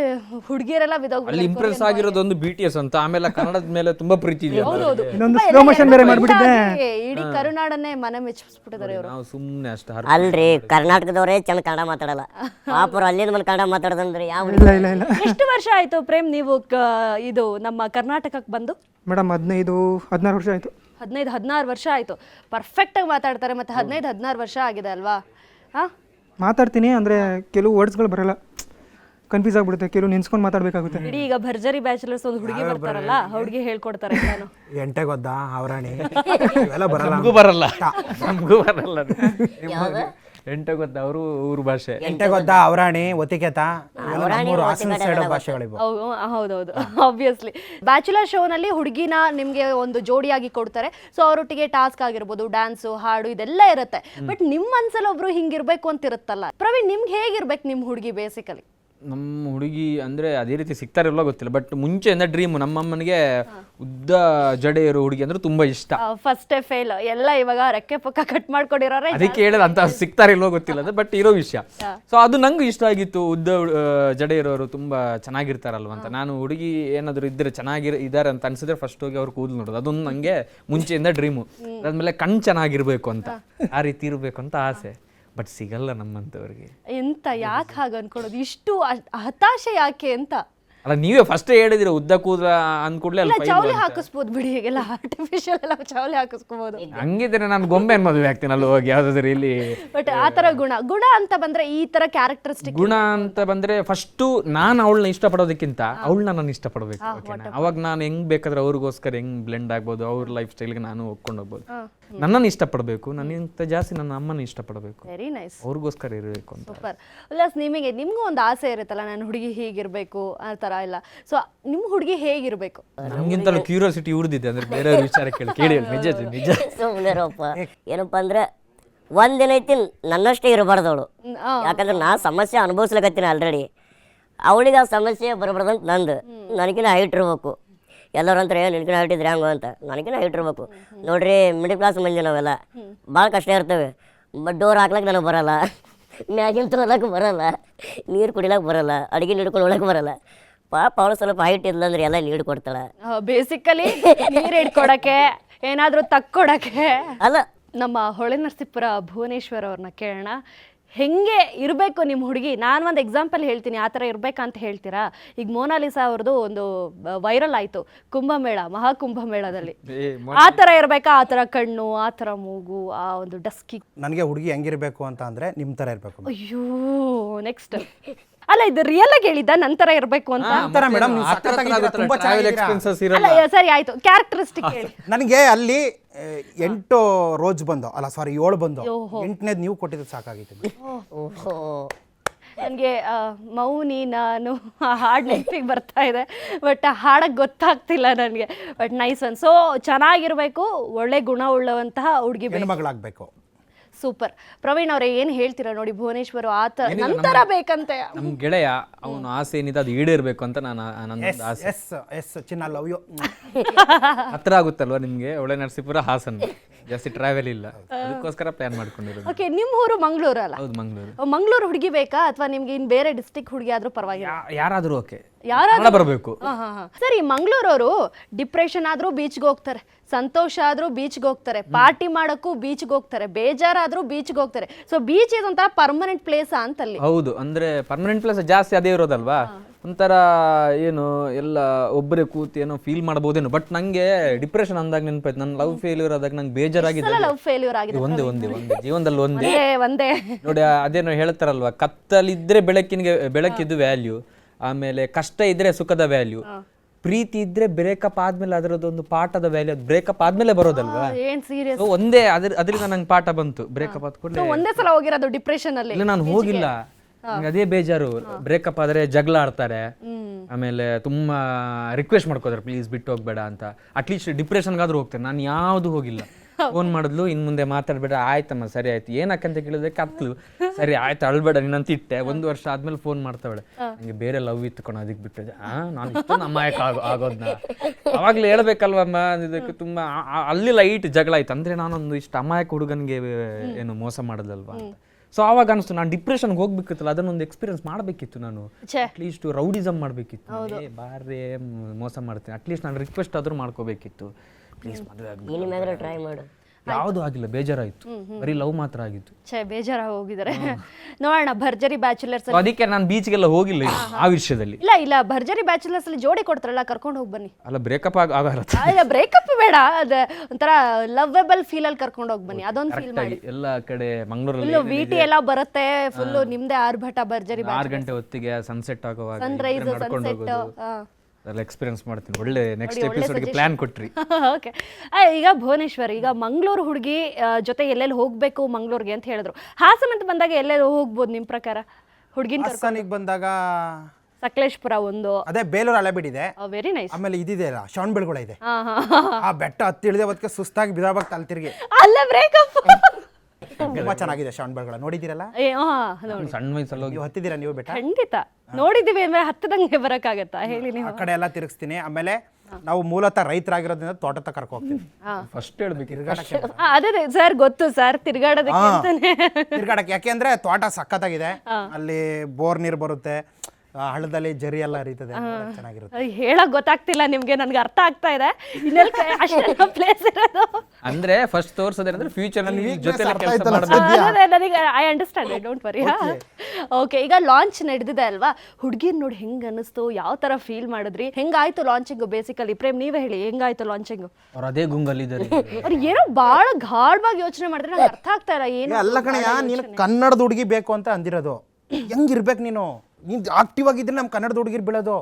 ಹುಡುಗಿಯರೆಲ್ಲ ಅಲ್ಲಿ ಇಂಪ್ರೆಸ್ ಆಗಿರೋದೊಂದು ಬಿ ಟಿ ಎಸ್ ಅಂತ ಆಮೇಲೆ ಕನ್ನಡದ ಮೇಲೆ ತುಂಬಾ ಪ್ರೀತಿ ಇದೆ ಹೌದೌದು. ಇನ್ನೊಂದು ತುಂಬಾ ಸ್ಲೋ ಎಲ್ಲ ಮೋಷನ್ ಬೇರೆ ಎಲ್ಲ ಮಾಡ್ಬಿಟ್ಟಿದ್ದೆ. ಆಗಿ ಇಡೀ ಕರುನಾಡನ್ನೇ ಮನೆ ಮೆಚ್ಚಿಸ್ಬಿಟ್ಟಿದ್ದಾರೆ ಇವರು. ನಾವು ಸುಮ್ಮನೆ ಅಷ್ಟು ಹರ ಅಲ್ರಿ ಕರ್ನಾಟಕದವರೇ ಚೆಂದ ಕನ್ನಡ ಮಾತಾಡಲ್ಲ. ಪಾಪರು ಅಲ್ಲಿಂದ ಮೇಲೆ ಕನ್ನಡ ಮಾತಾಡೋದಂದ್ರೆ ಯಾವ ಇಲ್ಲ ಇಲ್ಲ ಇಲ್ಲ. ಎಷ್ಟು ವರ್ಷ ಆಯ್ತು ಪ್ರೇಮ್ ನೀವು ಕ- ಇದು ನಮ್ಮ ಕರ್ನಾಟಕಕ್ಕೆ ಬಂದು? ಮೇಡಮ್ ಹದಿನೈದು ಹದಿನಾರು ವರ್ಷ ಆಯ್ತು. ಹದಿನೈದು ಹದಿನಾರು ವರ್ಷ ಆಯ್ತು. ಪರ್ಫೆಕ್ಟ್ ಆಗಿ ಮಾತಾಡ್ತಾರೆ ಮತ್ತೆ ಹದಿನೈದು ಹದಿನಾರು ವರ್ಷ ಆಗಿದೆ ಅಲ್ವಾ? ಹಾ? ಮಾತಾಡ್ತೀನಿ ಅಂದ್ರೆ ಕೆಲವು ವರ್ಡ್ಸ್ಗಳು ಬರಲ್ಲ. ಕನ್ಫ್ಯೂಸ್ ಆಗ್ಬಿಡುತ್ತೆ. ಕೆಲವು ನಿನ್ಸ್ಕೊಂಡು ಮಾತಾಡಬೇಕಾಗುತ್ತೆ. ಇಡೀ ಈಗ ಭರ್ಜರಿ ಬ್ಯಾಚುಲರ್ಸ್ ಒಂದು ಹುಡುಗಿ ಬರ್ತಾರಲ್ಲ ಹುಡುಗಿ ಹೇಳ್ಕೊಡ್ತಾರೆ ಎಲ್ಲಾನು. ಎಂಟೆ ಗೊದ್ದ ಅವರಾಣಿ ಇವೆಲ್ಲ ಬರಲ್ಲ. ನಮಗೂ ಬರಲ್ಲ. ನಮಗೂ ಬರಲ್ಲ ಎಂಟ ಗೊತ್ತ ಅವರು ಊರು ಭಾಷೆ. ಎಂಟೆ ಗೊತ್ತ ಅವರಾಣಿ ಒತಿಕೆತ? ಇವೆಲ್ಲ ನಮ್ಮೂರು ಹಾಸನ ಸೈಡ್ ಭಾಷೆಗಳಿವು. ಹೌದು ಹೌದೌದು ಆಬ್ವಿಯಸ್ಲಿ ಬ್ಯಾಚುಲರ್ ಶೋನಲ್ಲಿ ಹುಡುಗಿನ ನಿಮಗೆ ಒಂದು ಜೋಡಿಯಾಗಿ ಕೊಡ್ತಾರೆ. ಸೊ ಅವರೊಟ್ಟಿಗೆ ಟಾಸ್ಕ್ ಆಗಿರ್ಬೋದು ಡ್ಯಾನ್ಸು ಹಾಡು ಇದೆಲ್ಲ ಇರುತ್ತೆ. ಬಟ್ ನಿಮ್ಮ ಮನ್ಸಲ್ಲಿ ಒಬ್ರು ಹಿಂಗಿರ್ಬೇಕು ಅಂತ ಇರುತ್ತಲ್ಲ ಪ್ರವೀಣ್ ನಿಮ್ಗೆ ಹೇಗಿರ್ಬೇಕು ನಿಮ್ಮ ಹುಡುಗಿ ಬೇಸಿಕಲಿ ನಮ್ಮ ಹುಡುಗಿ ಅಂದ್ರೆ ಅದೇ ರೀತಿ ಸಿಗ್ತಾರಿಲ್ಲ ಗೊತ್ತಿಲ್ಲ ಬಟ್ ಮುಂಚೆಯಿಂದ ಡ್ರೀಮ್ ನಮ್ಮಮ್ಮನಿಗೆ ಉದ್ದ ಜಡೆ ಇರೋ ಹುಡುಗಿ ಅಂದ್ರೆ ತುಂಬಾ ಇಷ್ಟ. ಫಸ್ಟ್ ಫೇಲ್ ಎಲ್ಲ ಇವಾಗ ರೆಕ್ಕೆ ಪಕ್ಕ ಕಟ್ ಮಾಡ್ಕೊಂಡಿರೋರೆ ಅದಕ್ಕೆ ಹೇಳಿದ ಅಂತ ಸಿಗ್ತಾರಿಲ್ವೋ ಗೊತ್ತಿಲ್ಲ ಅದು ಬಟ್ ಇರೋ ವಿಷಯ. ಸೊ ಅದು ನಂಗೆ ಇಷ್ಟ ಆಗಿತ್ತು ಉದ್ದ ಜಡೆ ಇರೋರು ತುಂಬಾ ಚೆನ್ನಾಗಿರ್ತಾರಲ್ವ ಅಂತ ನಾನು ಹುಡುಗಿ ಏನಾದ್ರು ಇದ್ರೆ ಚೆನ್ನಾಗಿರ ಇದಾರೆ ಅಂತ ಅನ್ಸಿದ್ರೆ ಫಸ್ಟ್ ಹೋಗಿ ಅವ್ರು ಕೂದಲು ನೋಡೋದು. ಅದೊಂದು ನಂಗೆ ಮುಂಚೆಯಿಂದ ಡ್ರೀಮು ಅದಾದ್ಮೇಲೆ ಕಣ್ ಚೆನ್ನಾಗಿರ್ಬೇಕು ಅಂತ. ಆ ರೀತಿ ಇರಬೇಕು ಅಂತ ಆಸೆ. ಬಟ್ ಸಿಗಲ್ಲ ನಮ್ಮಂಥವ್ರಿಗೆ ಎಂತ ಯಾಕೆ ಹಾಗೆ ಅನ್ಕೊಳ್ಳೋದು ಇಷ್ಟು ಹತಾಶೆ ಯಾಕೆ ಅಂತ? ಅಲ್ಲ ನೀವೇ ಫಸ್ಟ್ ಹೇಳಿದ್ರೆ ಉದ್ದ ಕೂದಲ ಅಂದ್ಕೂಡ್ಲೆ ಇಲ್ಲ ಚಾವಲಿ ಚೌಲಿ ಹಾಕಿಸ್ಬೋದು ಬಿಡಿ ಈಗೆಲ್ಲ ಆರ್ಟಿಫಿಷಿಯಲ್ ಎಲ್ಲ ಚೌಲಿ ಹಾಕಿಸ್ಕೋಬಹುದು ಹಂಗಿದ್ರೆ ನಾನು ಗೊಂಬೆ ಮದುವೆ ಆಗ್ತೀನಿ ಅಲ್ಲಿ ಹೋಗಿ ಯಾವ್ದಾದ್ರು ಇಲ್ಲಿ ಬಟ್ ಆ ತರ ಗುಣ ಗುಣ ಅಂತ ಬಂದ್ರೆ ಈ ತರ ಕ್ಯಾರೆಕ್ಟರಿಸ್ಟಿಕ್ ಗುಣ ಅಂತ ಬಂದ್ರೆ ಫಸ್ಟ್ ನಾನು ಅವಳನ್ನ ಇಷ್ಟಪಡೋದಕ್ಕಿಂತ ಅವಳನ್ನ ನಾನು ಇಷ್ಟಪಡಬೇಕು ಓಕೆನಾ ಅವಾಗ ನಾನು ಹೆಂಗ್ ಬೇಕಾದ್ರೆ ಅವ್ರಿಗೋಸ್ಕರ ಹೆಂಗ್ ಬ್ಲೆಂಡ್ ಆಗ್ಬೋದು ಅವ್ರ ಲೈಫ್ ಸ್ಟೈಲ್ಗೆ ನಾನು ಒಪ್ಕೊಂಡು ಹೋಗ್ಬೋದು. ನನ್ನನ್ನು ಇಷ್ಟಪಡಬೇಕು ನನ್ನಿಂತ ಜಾಸ್ತಿ ನನ್ನ ಅಮ್ಮನ ಇಷ್ಟಪಡಬೇಕು. ವೆರಿ ನೈಸ್ ಅವ್ರಿಗೋಸ್ಕರ ಇರಬೇಕು ಅಂತ. ಸೂಪರ್ ಉಲ್ಲಾಸ್ ನಿಮಗೆ ನಿಮಗೂ ಒಂದು ಆಸೆ ಇರುತ್ತಲ್ಲ ನಾನು ಹುಡುಗಿ ಹೀಗಿರ್ಬೇಕು ಆ ತರ ಥರ ಇಲ್ಲ. ಸೊ ನಿಮ್ಮ ಹುಡುಗಿ ಹೇಗಿರಬೇಕು? ನಮ್ಗಿಂತಲೂ ಕ್ಯೂರಿಯಾಸಿಟಿ ಉಳಿದಿದೆ ಅಂದ್ರೆ ಬೇರೆಯವ್ರ ವಿಚಾರ ಕೇಳಿ ಕೇಳಿ ನಿಜ ಇದು, ನಿಜ ಸುಮ್ಮನೆರಪ್ಪ ಏನಪ್ಪ ಅಂದ್ರೆ ಒಂದಿನ ಐತಿ ನನ್ನಷ್ಟೇ ಇರಬಾರ್ದು ಅವಳು. ಯಾಕಂದ್ರೆ ನಾ ಸಮಸ್ಯೆ ಅನುಭವಿಸ್ಲಕತ್ತೀನಿ ಆಲ್ರೆಡಿ ಅವಳಿಗೆ ಆ ಸಮಸ್ಯೆ ಬರಬಾರ್ದಂತ ನಂದು. ನನಗಿನ ಹೈಟ್ ಇರ್ಬೇಕು. ಎಲ್ಲರೂ ಅಂತಾರೆ ಏ ನಿನಗಿನ ಹೈಟ್ ಇದ್ರೆ ಹಂಗು ಅಂತ. ನನಗಿನ ಹೈಟ್ ಇರ್ಬೇಕು. ನೋಡ್ರಿ ಮಿಡಲ್ ಕ್ಲಾಸ್ ಮಂದಿ ನಾವೆಲ್ಲ ಭಾಳ ಕಷ್ಟ ಇರ್ತವೆ. ಬಟ್ ಡೋರ್ ಹಾಕ್ಲಕ್ಕೆ ನನಗೆ ಬರಲ್ಲ. ಮ್ಯಾಗಿನ ತೊಗೊಳಕ್ಕೆ ಬರಲ್ಲ. ನೀರು ಕುಡಿಲಕ್ಕೆ ಬರಲ್ಲ. ಅಡುಗೆ ಹಿಡ್ಕೊಂಡು ಒಳಗೆ ಬರಲ್ಲ. ಪಾಪ ಅವಳು ಸ್ವಲ್ಪ ಹೈಟ್ ಇದ್ಲಂದ್ರೆ ಎಲ್ಲ ನೀರು ಕೊಡ್ತಾಳೆ. ಬೇಸಿಕಲಿ ನೀರು ಇಟ್ಕೊಡಕ್ಕೆ ಏನಾದ್ರೂ ತಕ್ಕೊಡಕ್ಕೆ. ಅಲ್ಲ. ನಮ್ಮ ಹೊಳೆ ನರಸೀಪುರ ಭುವನೇಶ್ವರ್ ಅವ್ರನ್ನ ಕೇಳೋಣ. ಹೆಂಗೆ ಇರಬೇಕು ನಿಮ್ಮ ಹುಡುಗಿ? ನಾನು ಒಂದು ಎಕ್ಸಾಂಪಲ್ ಹೇಳ್ತೀನಿ ಆ ಥರ ಇರಬೇಕಂತ ಹೇಳ್ತೀರಾ? ಈಗ ಮೋನಾಲಿಸಾ ಅವ್ರದ್ದು ಒಂದು ವೈರಲ್ ಆಯಿತು ಕುಂಭಮೇಳ ಮಹಾಕುಂಭಮೇಳದಲ್ಲಿ. ಆ ಥರ ಇರಬೇಕಾ? ಆ ಥರ ಕಣ್ಣು ಆ ಥರ ಮೂಗು ಆ ಒಂದು ಡಸ್ಕಿ ನನಗೆ ಹುಡುಗಿ ಹೆಂಗಿರಬೇಕು ಅಂತ ಅಂದರೆ ನಿಮ್ಮ ಥರ ಇರಬೇಕು. ಅಯ್ಯೋ ನೆಕ್ಸ್ಟ್ ಅಲ್ಲ ಇದು ರಿಯಲ್ ಆಗಿ ಹೇಳಿದ್ದ? ನಂತರ ಇರಬೇಕು ಅಂತ? ಒಂಥರ ಮೇಡಮ್ ನೀವು ಸಖತ್ತಾಗಿದ್ದೀರಾ, ತುಂಬಾ ಟ್ರಾವೆಲ್ ಚೆನ್ನಾಗಿದ್ದೀರಾ. ಎಕ್ಸ್ಪೆನ್ಸಸ್ ಅಲ್ಲ ಇರಲ್ಲ. ಸರಿ ಆಯ್ತು. ಕ್ಯಾರೆಕ್ಟರಿಸ್ಟಿಕ್ ಹೇಳಿ. ನನಗೆ ಅಲ್ಲಿ ಆ, ಎಂಟು ರೋಜ್ ಬಂದು ಅಲ್ಲ ಸಾರಿ ಏಳು ಬಂದು. ಎಂಟನೇದು ನೀವು ಕೊಟ್ಟಿದ್ದು ಸಾಕಾಗಿತ್ತು ಓಹೋ. ನನಗೆ ಮೌನಿ ನಾನು ಆ ಹಾಡು ನೆನಪಿಗೆ ಬರ್ತಾ ಇದೆ. ಬಟ್ ಆ ಹಾಡಕ್ಕೆ ಗೊತ್ತಾಗ್ತಿಲ್ಲ ನನಗೆ. ಬಟ್ ನೈಸ್ ಒನ್ ಸೊ ಚೆನ್ನಾಗಿರಬೇಕು ಒಳ್ಳೆ ಗುಣ ಉಳ್ಳವಂತಹ ಹುಡುಗಿ ಹೆಣ್ಮಗಳಾಗಬೇಕು ಸೂಪರ್. ಪ್ರವೀಣ್ ಅವರೇ ಏನು ಹೇಳ್ತೀರಾ ನೋಡಿ ಭುವನೇಶ್ವರ್ ಆತ ನಂತರ ಬೇಕಂತೆ. ನಮ್ ಗೆಳೆಯ ಅವನು ಆಸೆ ಏನಿದೆ ಅದು ಈಡೇರ್ಬೇಕು ಅಂತ ನಾನು ನನ್ನ ಎಸ್ ಆಸೆ. ಎಸ್ ಎಸ್ ಚಿನ್ನ ಲವ್ ಯು ಹತ್ರ ಆಗುತ್ತಲ್ವಾ ನಿಮ್ಗೆ? ಒಳ್ಳೆ ನರಸೀಪುರ ಹಾಸನ್. ಜಾಸ್ತಿ ಟ್ರಾವೆಲ್ ಇಲ್ಲ. ಅದಕ್ಕೋಸ್ಕರ ಪ್ಲಾನ್ ಮಾಡ್ಕೊಂಡಿರೋದು. ಓಕೆ ನಿಮ್ಮ ಊರು ಮಂಗಳೂರು ಅಲ್ಲ ಹೌದು ಮಂಗಳೂರು. ಮಂಗಳೂರು ಹುಡುಗಿ ಬೇಕಾ ಅಥವಾ ನಿಮ್ಗೆ ಇನ್ನು ಬೇರೆ ಡಿಸ್ಟಿಕ್ ಹುಡುಗಿ ಆದರೂ ಪರವಾಗಿಲ್ಲ? ಯಾರಾದರೂ ಓಕೆ ಯಾರಾದ್ರೂ ಬರಬೇಕು. ಸರಿ ಮಂಗಳೂರು ಮಂಗಳೂರವರು ಡಿಪ್ರೆಷನ್ ಆದ್ರೂ ಬೀಚ್ಗೆ ಹೋಗ್ತಾರೆ ಸಂತೋಷ ಆದ್ರೂ ಬೀಚ್ಗೆ ಹೋಗ್ತಾರೆ ಪಾರ್ಟಿ ಮಾಡಕ್ಕೂ ಬೀಚ್ಗೆ ಹೋಗ್ತಾರೆ ಬೇಜಾರಾದ್ರೂ ಬೀಚ್ಗೆ ಹೋಗ್ತಾರೆ. ಸೊ ಬೀಚ್ ಇದು ಒಂಥರ ಪರ್ಮನೆಂಟ್ ಪ್ಲೇಸ್ ಅಂತಲ್ಲಿ. ಹೌದು ಅಂದ್ರೆ ಪರ್ಮನೆಂಟ್ ಪ್ಲೇಸ್ ಜಾಸ್ತಿ ಅದೇ ಇರೋದಲ್ವಾ? ಒಂಥರ ಏನು ಎಲ್ಲ ಒಬ್ಬರೇ ಕೂತು ಏನೋ ಫೀಲ್ ಮಾಡಬಹುದೇನೋ ಬಟ್ ನಂಗೆ ಡಿಪ್ರೆಷನ್ ಅಂದಾಗ ನೆನಪಾಯ್ತು. ನನ್ನ ಲವ್ ಫೇಲ್ಯೂರ್ ಆದಾಗ ನಂಗೆ ಬೇಜಾರಾಗಿದೆ ಲವ್ ಫೇಲ್ಯೂರ್ ಆಗಿದೆ ಒಂದೇ ಒಂದೇ ಒಂದೇ ಜೀವನದಲ್ಲಿ ಒಂದೇ. ಒಂದೇ ಒಂದೇ. ನೋಡಿ ಅದೇನೋ ಹೇಳ್ತಾರಲ್ವಾ ಕತ್ತಲಿದ್ರೆ ಬೆಳಕಿನ ಬೆಳಕಿದ್ದು ವ್ಯಾಲ್ಯೂ ಆಮೇಲೆ ಕಷ್ಟ ಇದ್ರೆ ಸುಖದ ವ್ಯಾಲ್ಯೂ ಪ್ರೀತಿ ಇದ್ರೆ ಬ್ರೇಕಪ್ ಆದ್ಮೇಲೆ ಅದರದೊಂದು ಪಾಠದ ವ್ಯಾಲ್ಯೂ ಅದು ಬ್ರೇಕಪ್ ಆದ್ಮೇಲೆ ಬರೋದಲ್ವಾ? ಏನ್ ಸೀರಿಯಸ್ So ಒಂದೇ ಅದ್ರ ಅದರಿಂದ ನಂಗೆ ಪಾಠ ಬಂತು. ಬ್ರೇಕಪ್ ಆದ ಕೂಡಲೇ ಒಂದೇ ಸಲ ಹೋಗಿರೋದು ಡಿಪ್ರೆಷನ್ ಅಲ್ಲಿ ಇಲ್ಲ ನಾನು ಹೋಗಿಲ್ಲ. ನಂಗೆ ಅದೇ ಬೇಜಾರು. ಬ್ರೇಕಪ್ ಆದ್ರೆ ಜಗಳ ಆಡ್ತಾರೆ. ಆಮೇಲೆ ತುಂಬಾ ರಿಕ್ವೆಸ್ಟ್ ಮಾಡ್ಕೋತಾರೆ ಪ್ಲೀಸ್ ಬಿಟ್ಟು ಹೋಗ್ಬೇಡ ಅಂತ. ಅಟ್ಲೀಸ್ಟ್ ಡಿಪ್ರೆಷನ್ಗಾದ್ರೂ ಹೋಗ್ತಾರೆ ನಾನು ಯಾವುದು ಹೋಗಿಲ್ಲ. ಫೋನ್ ಮಾಡಿದ್ಲು ಇನ್ ಮುಂದೆ ಮಾತಾಡ್ಬೇಡ ಆಯ್ತಮ್ಮ ಸರಿ ಆಯ್ತು. ಏನಕ್ಕಂತ ಕೇಳಿದ್ರೆ ಕತ್ಲು. ಸರಿ ಆಯ್ತು ಅಳ್ಬೇಡ ನೀನಂತ ಇಟ್ಟೆ ಒಂದು ವರ್ಷ ಆದ್ಮೇಲೆ ಫೋನ್ ಮಾಡ್ತಾವಳೆ. ನಂಗೆ ಬೇರೆ ಲವ್ ಇತ್ಕೊಂಡು ಅದಕ್ಕೆ ಬಿಟ್ಟಿದೆ ಆ ನಾನು ಇಷ್ಟೊಂದು ಅಮಾಯಕ ಆಗೋ ಆಗೋದ್ನ. ಅವಾಗ್ಲೇ ಹೇಳ್ಬೇಕಲ್ವಮ್ಮ ಇದಕ್ಕೆ ತುಂಬಾ ಅಲ್ಲಿ ಲೈಟ್ ಜಗಳ ಆಯ್ತು. ಅಂದ್ರೆ ನಾನೊಂದು ಇಷ್ಟು ಅಮಾಯಕ ಹುಡುಗನ್ಗೆ ಏನು ಮೋಸ ಮಾಡೋದಲ್ವಾ ಅಂತ. ಸೊ ಆವಾಗ ಅನಿಸ್ತು ನಾನು ಡಿಪ್ರೆಷನ್ಗೆ ಹೋಗ್ಬೇಕಿತ್ತಲ್ಲ ಅದನ್ನೊಂದು ಎಕ್ಸ್ಪೀರಿಯನ್ಸ್ ಮಾಡಬೇಕಿತ್ತು ನಾನು. ಅಟ್ಲೀಸ್ಟ್ ರೌಡಿಸಮ್ ಮಾಡಬೇಕಿತ್ತು. ಬಾರೇ ಮೋಸ ಮಾಡ್ತೀನಿ. ಅಟ್ಲೀಸ್ಟ್ ನಾನು ರಿಕ್ವೆಸ್ಟ್ ಆದ್ರೂ ಮಾಡ್ಕೋಬೇಕಿತ್ತು. ಪ್ಲೀಸ್ ಮದುವೆ ಟ್ರೈ ಮಾಡು. ಯಾವುದು ಆಗಿಲ್ಲ ಬೇಜಾರಾಯಿತು. ಬರೀ ಲವ್ ಮಾತ್ರ ಆಗಿತ್ತು. ಛೇ ಬೇಜಾರಾಗಿ ಹೋಗಿದ್ದಾರೆ ನೋಡೋಣ ಭರ್ಜರಿ ಬ್ಯಾಚುಲರ್ಸ್ ಅದಕ್ಕೆ ನಾನು ಬೀಚ್ಗೆಲ್ಲ ಹೋಗಿಲ್ಲ ಆ ವಿಷಯದಲ್ಲಿ. ಇಲ್ಲ ಇಲ್ಲ ಭರ್ಜರಿ ಬ್ಯಾಚುಲರ್ಸ್ ಅಲ್ಲಿ ಜೋಡಿ ಕೊಡ್ತಾರಲ್ಲ ಕರ್ಕೊಂಡು ಹೋಗಿ ಬನ್ನಿ. ಅಲ್ಲ ಬ್ರೇಕಪ್ ಆಗ ಆಗಲ್ಲ ಇಲ್ಲ ಬ್ರೇಕಪ್ ಬೇಡ ಅದ ಒಂಥರ ಲವ್ವೆಬಲ್ ಫೀಲ್ ಅಲ್ಲಿ ಕರ್ಕೊಂಡು ಹೋಗಿ ಬನ್ನಿ ಅದೊಂದು ಫೀಲ್ ಮಾಡಿ. ಎಲ್ಲ ಕಡೆ ಮಂಗಳೂರಲ್ಲಿ ಇಲ್ಲ ವಿಟಿ ಎಲ್ಲ ಬರುತ್ತೆ ಫುಲ್ ನಿಮ್ದೇ ಆರ್ಭಟ ಭರ್ಜರಿ 6 ಗಂಟೆ ಹೊತ್ತಿಗೆ ಸನ್ಸೆಟ್ ಆಗುವಾಗ ಸನ್ರೈಸ್ ಇಬ್ರೇ ಅದೆಲ್ಲ ಎಕ್ಸ್ಪೀರಿಯನ್ಸ್ ಮಾಡ್ತೀನಿ. ಒಳ್ಳೆ ನೆಕ್ಸ್ಟ್ ಎಪಿಸೋಡ್ಗೆ ಪ್ಲಾನ್ ಕೊಟ್ರಿ. ಓಕೆ ಈಗ ಭುವನೇಶ್ವರ್ ಈಗ ಮಂಗಳೂರು ಹುಡುಗಿ ಜೊತೆ ಎಲ್ಲೆಲ್ಲಿ ಹೋಗಬೇಕು ಮಂಗಳೂರಿಗೆ ಅಂತ ಹೇಳಿದ್ರು. ಹಾಸನ ಅಂತ ಬಂದಾಗ ಎಲ್ಲೆಲ್ಲಿ ಹೋಗ್ಬೋದು ನಿಮ್ಮ ಪ್ರಕಾರ? ಹುಡುಗಿನ ಹಾಸನಿಗೆ ಬಂದಾಗ ಸಕಲೇಶ್ಪುರ ಒಂದು. ಅದೇ ಬೇಲೂರು ಹಳೆಬಿಡಿದೆ ವೆರಿ ನೈಸ್ ಆಮೇಲೆ ಇದಿದೆ ಅಲ್ಲ ಶ್ರವಣಬೆಳಗೊಳ ಇದೆ. ಹಾ ಹಾ ಆ ಬೆಟ್ಟ ಹತ್ತಿ ಇಳಿದೆ ಅವತ್ತಿಗೆ ಸುಸ್ತಾಗಿ ಬಿದಾಬಾಗ್ ತಲೆ ತಿರುಗಿ ಅಲ್ಲ ಬ್ರೇಕಪ್ ತುಂಬಾ ಚೆನ್ನಾಗಿದೆ ಶ್ರವಣಬೆಳಗೊಳ ನೋಡಿದ್ದೀರಲ್ಲ? ನೋಡಿ. ಸಣ್ಣ ವಯಸ್ಸಲ್ಲಿ ಹೋಗಿ ನೀವು ಹತ್ತಿದ್ದೀರಾ ನೀವು ಬೆಟ್ಟ? ಖಂಡಿತ. ನೋಡಿದೀವಿ ಅಂದ್ರೆ ಹತ್ತದಂಗೆ ಬರಕ್ಕಾಗತ್ತಾ? ಹೇಳಿ ನೀವು. ಆ ಕಡೆ ಎಲ್ಲ ತಿರುಗಿಸ್ತೀನಿ. ಆಮೇಲೆ ನಾವು ಮೂಲತಃ ರೈತರಾಗಿರೋದ್ರಿಂದ ತೋಟದ ಕರ್ಕೊ ಹೋಗ್ತೀನಿ ಫಸ್ಟ್ ಹೇಳ್ಬೇಕು. ತಿರ್ಗಾಡಕ್ಕೆ ಆ, ಅದೇ ಸರ್ ಗೊತ್ತು ಸರ್ ತಿರ್ಗಾಡೋದಕ್ಕೆ ಅಂತಾನೆ. ತಿರ್ಗಾಡಕ್ಕೆ. ಯಾಕೆಂದ್ರೆ ತೋಟ ಸಖತ್ತಾಗಿದೆ. ಅಲ್ಲಿ ಬೋರ್ ನೀರು ಬರುತ್ತೆ. ಹಳ್ಳದಲ್ಲಿ ಜರಿ ಎಲ್ಲ ಹರಿತದೆ ಚೆನ್ನಾಗಿರುತ್ತೆ. ಹೇಳಕ್ ಗೊತ್ತಾಗ್ತಿಲ್ಲ ನಿಮ್ಗೆ ನನ್ಗೆ ಅರ್ಥ ಆಗ್ತಾ ಇದೆ. ಇನ್ನೆಲ್ಲ ಪ್ಲೇಸ್ ಇರೋದು. ಅಂದ್ರೆ ಫಸ್ಟ್ ತೋರ್ಸೋದೇನಂದ್ರೆ ಫ್ಯೂಚರ್ ಅಲ್ಲಿ ಜೊತೆ ನನಗೆ I understand don't worry okay ಈಗ ಲಾಂಚ್ ನಡೆದಿದೆ ಅಲ್ವಾ? ಹುಡುಗಿರ್ ನೋಡಿ ಹೆಂಗ್ ಅನಿಸ್ತು ಯಾವ ತರ ಫೀಲ್ ಮಾಡಿದ್ರಿ? ಹೆಂಗಾಯ್ತು ಲಾಂಚಿಂಗ್ ಬೇಸಿಕಲಿ ಪ್ರೇಮ್ ನೀವೇ ಹೇಳಿ ಹೆಂಗಾಯ್ತು ಲಾಂಚಿಂಗ್ ಅವ್ರು ಅದೇ ಗುಂಗಲ್ಲಿದ್ದಾರೆ ಅವ್ರು ಏನೋ ಬಹಳ ಗಾಢವಾಗಿ ಯೋಚನೆ ಮಾಡಿದ್ರೆ ನಂಗೆ ಅರ್ಥ ಆಗ್ತಾ ಇಲ್ಲ ಏನು ಅಲ್ಲ ಕಣಯ್ಯ ನೀನು ಕನ್ನಡದ ಹುಡುಗಿ ಬೇಕು ಅಂತ ಅಂದಿರೋದು. ಹೆಂಗಿರ್ಬೇಕು ನೀನು? ನೀನ್ ಆಕ್ಟಿವ್ ಆಗಿದ್ರೆ ನಮ್ಮ ಕನ್ನಡದ ಹುಡುಗಿರ್ ಬೀಳೋದು.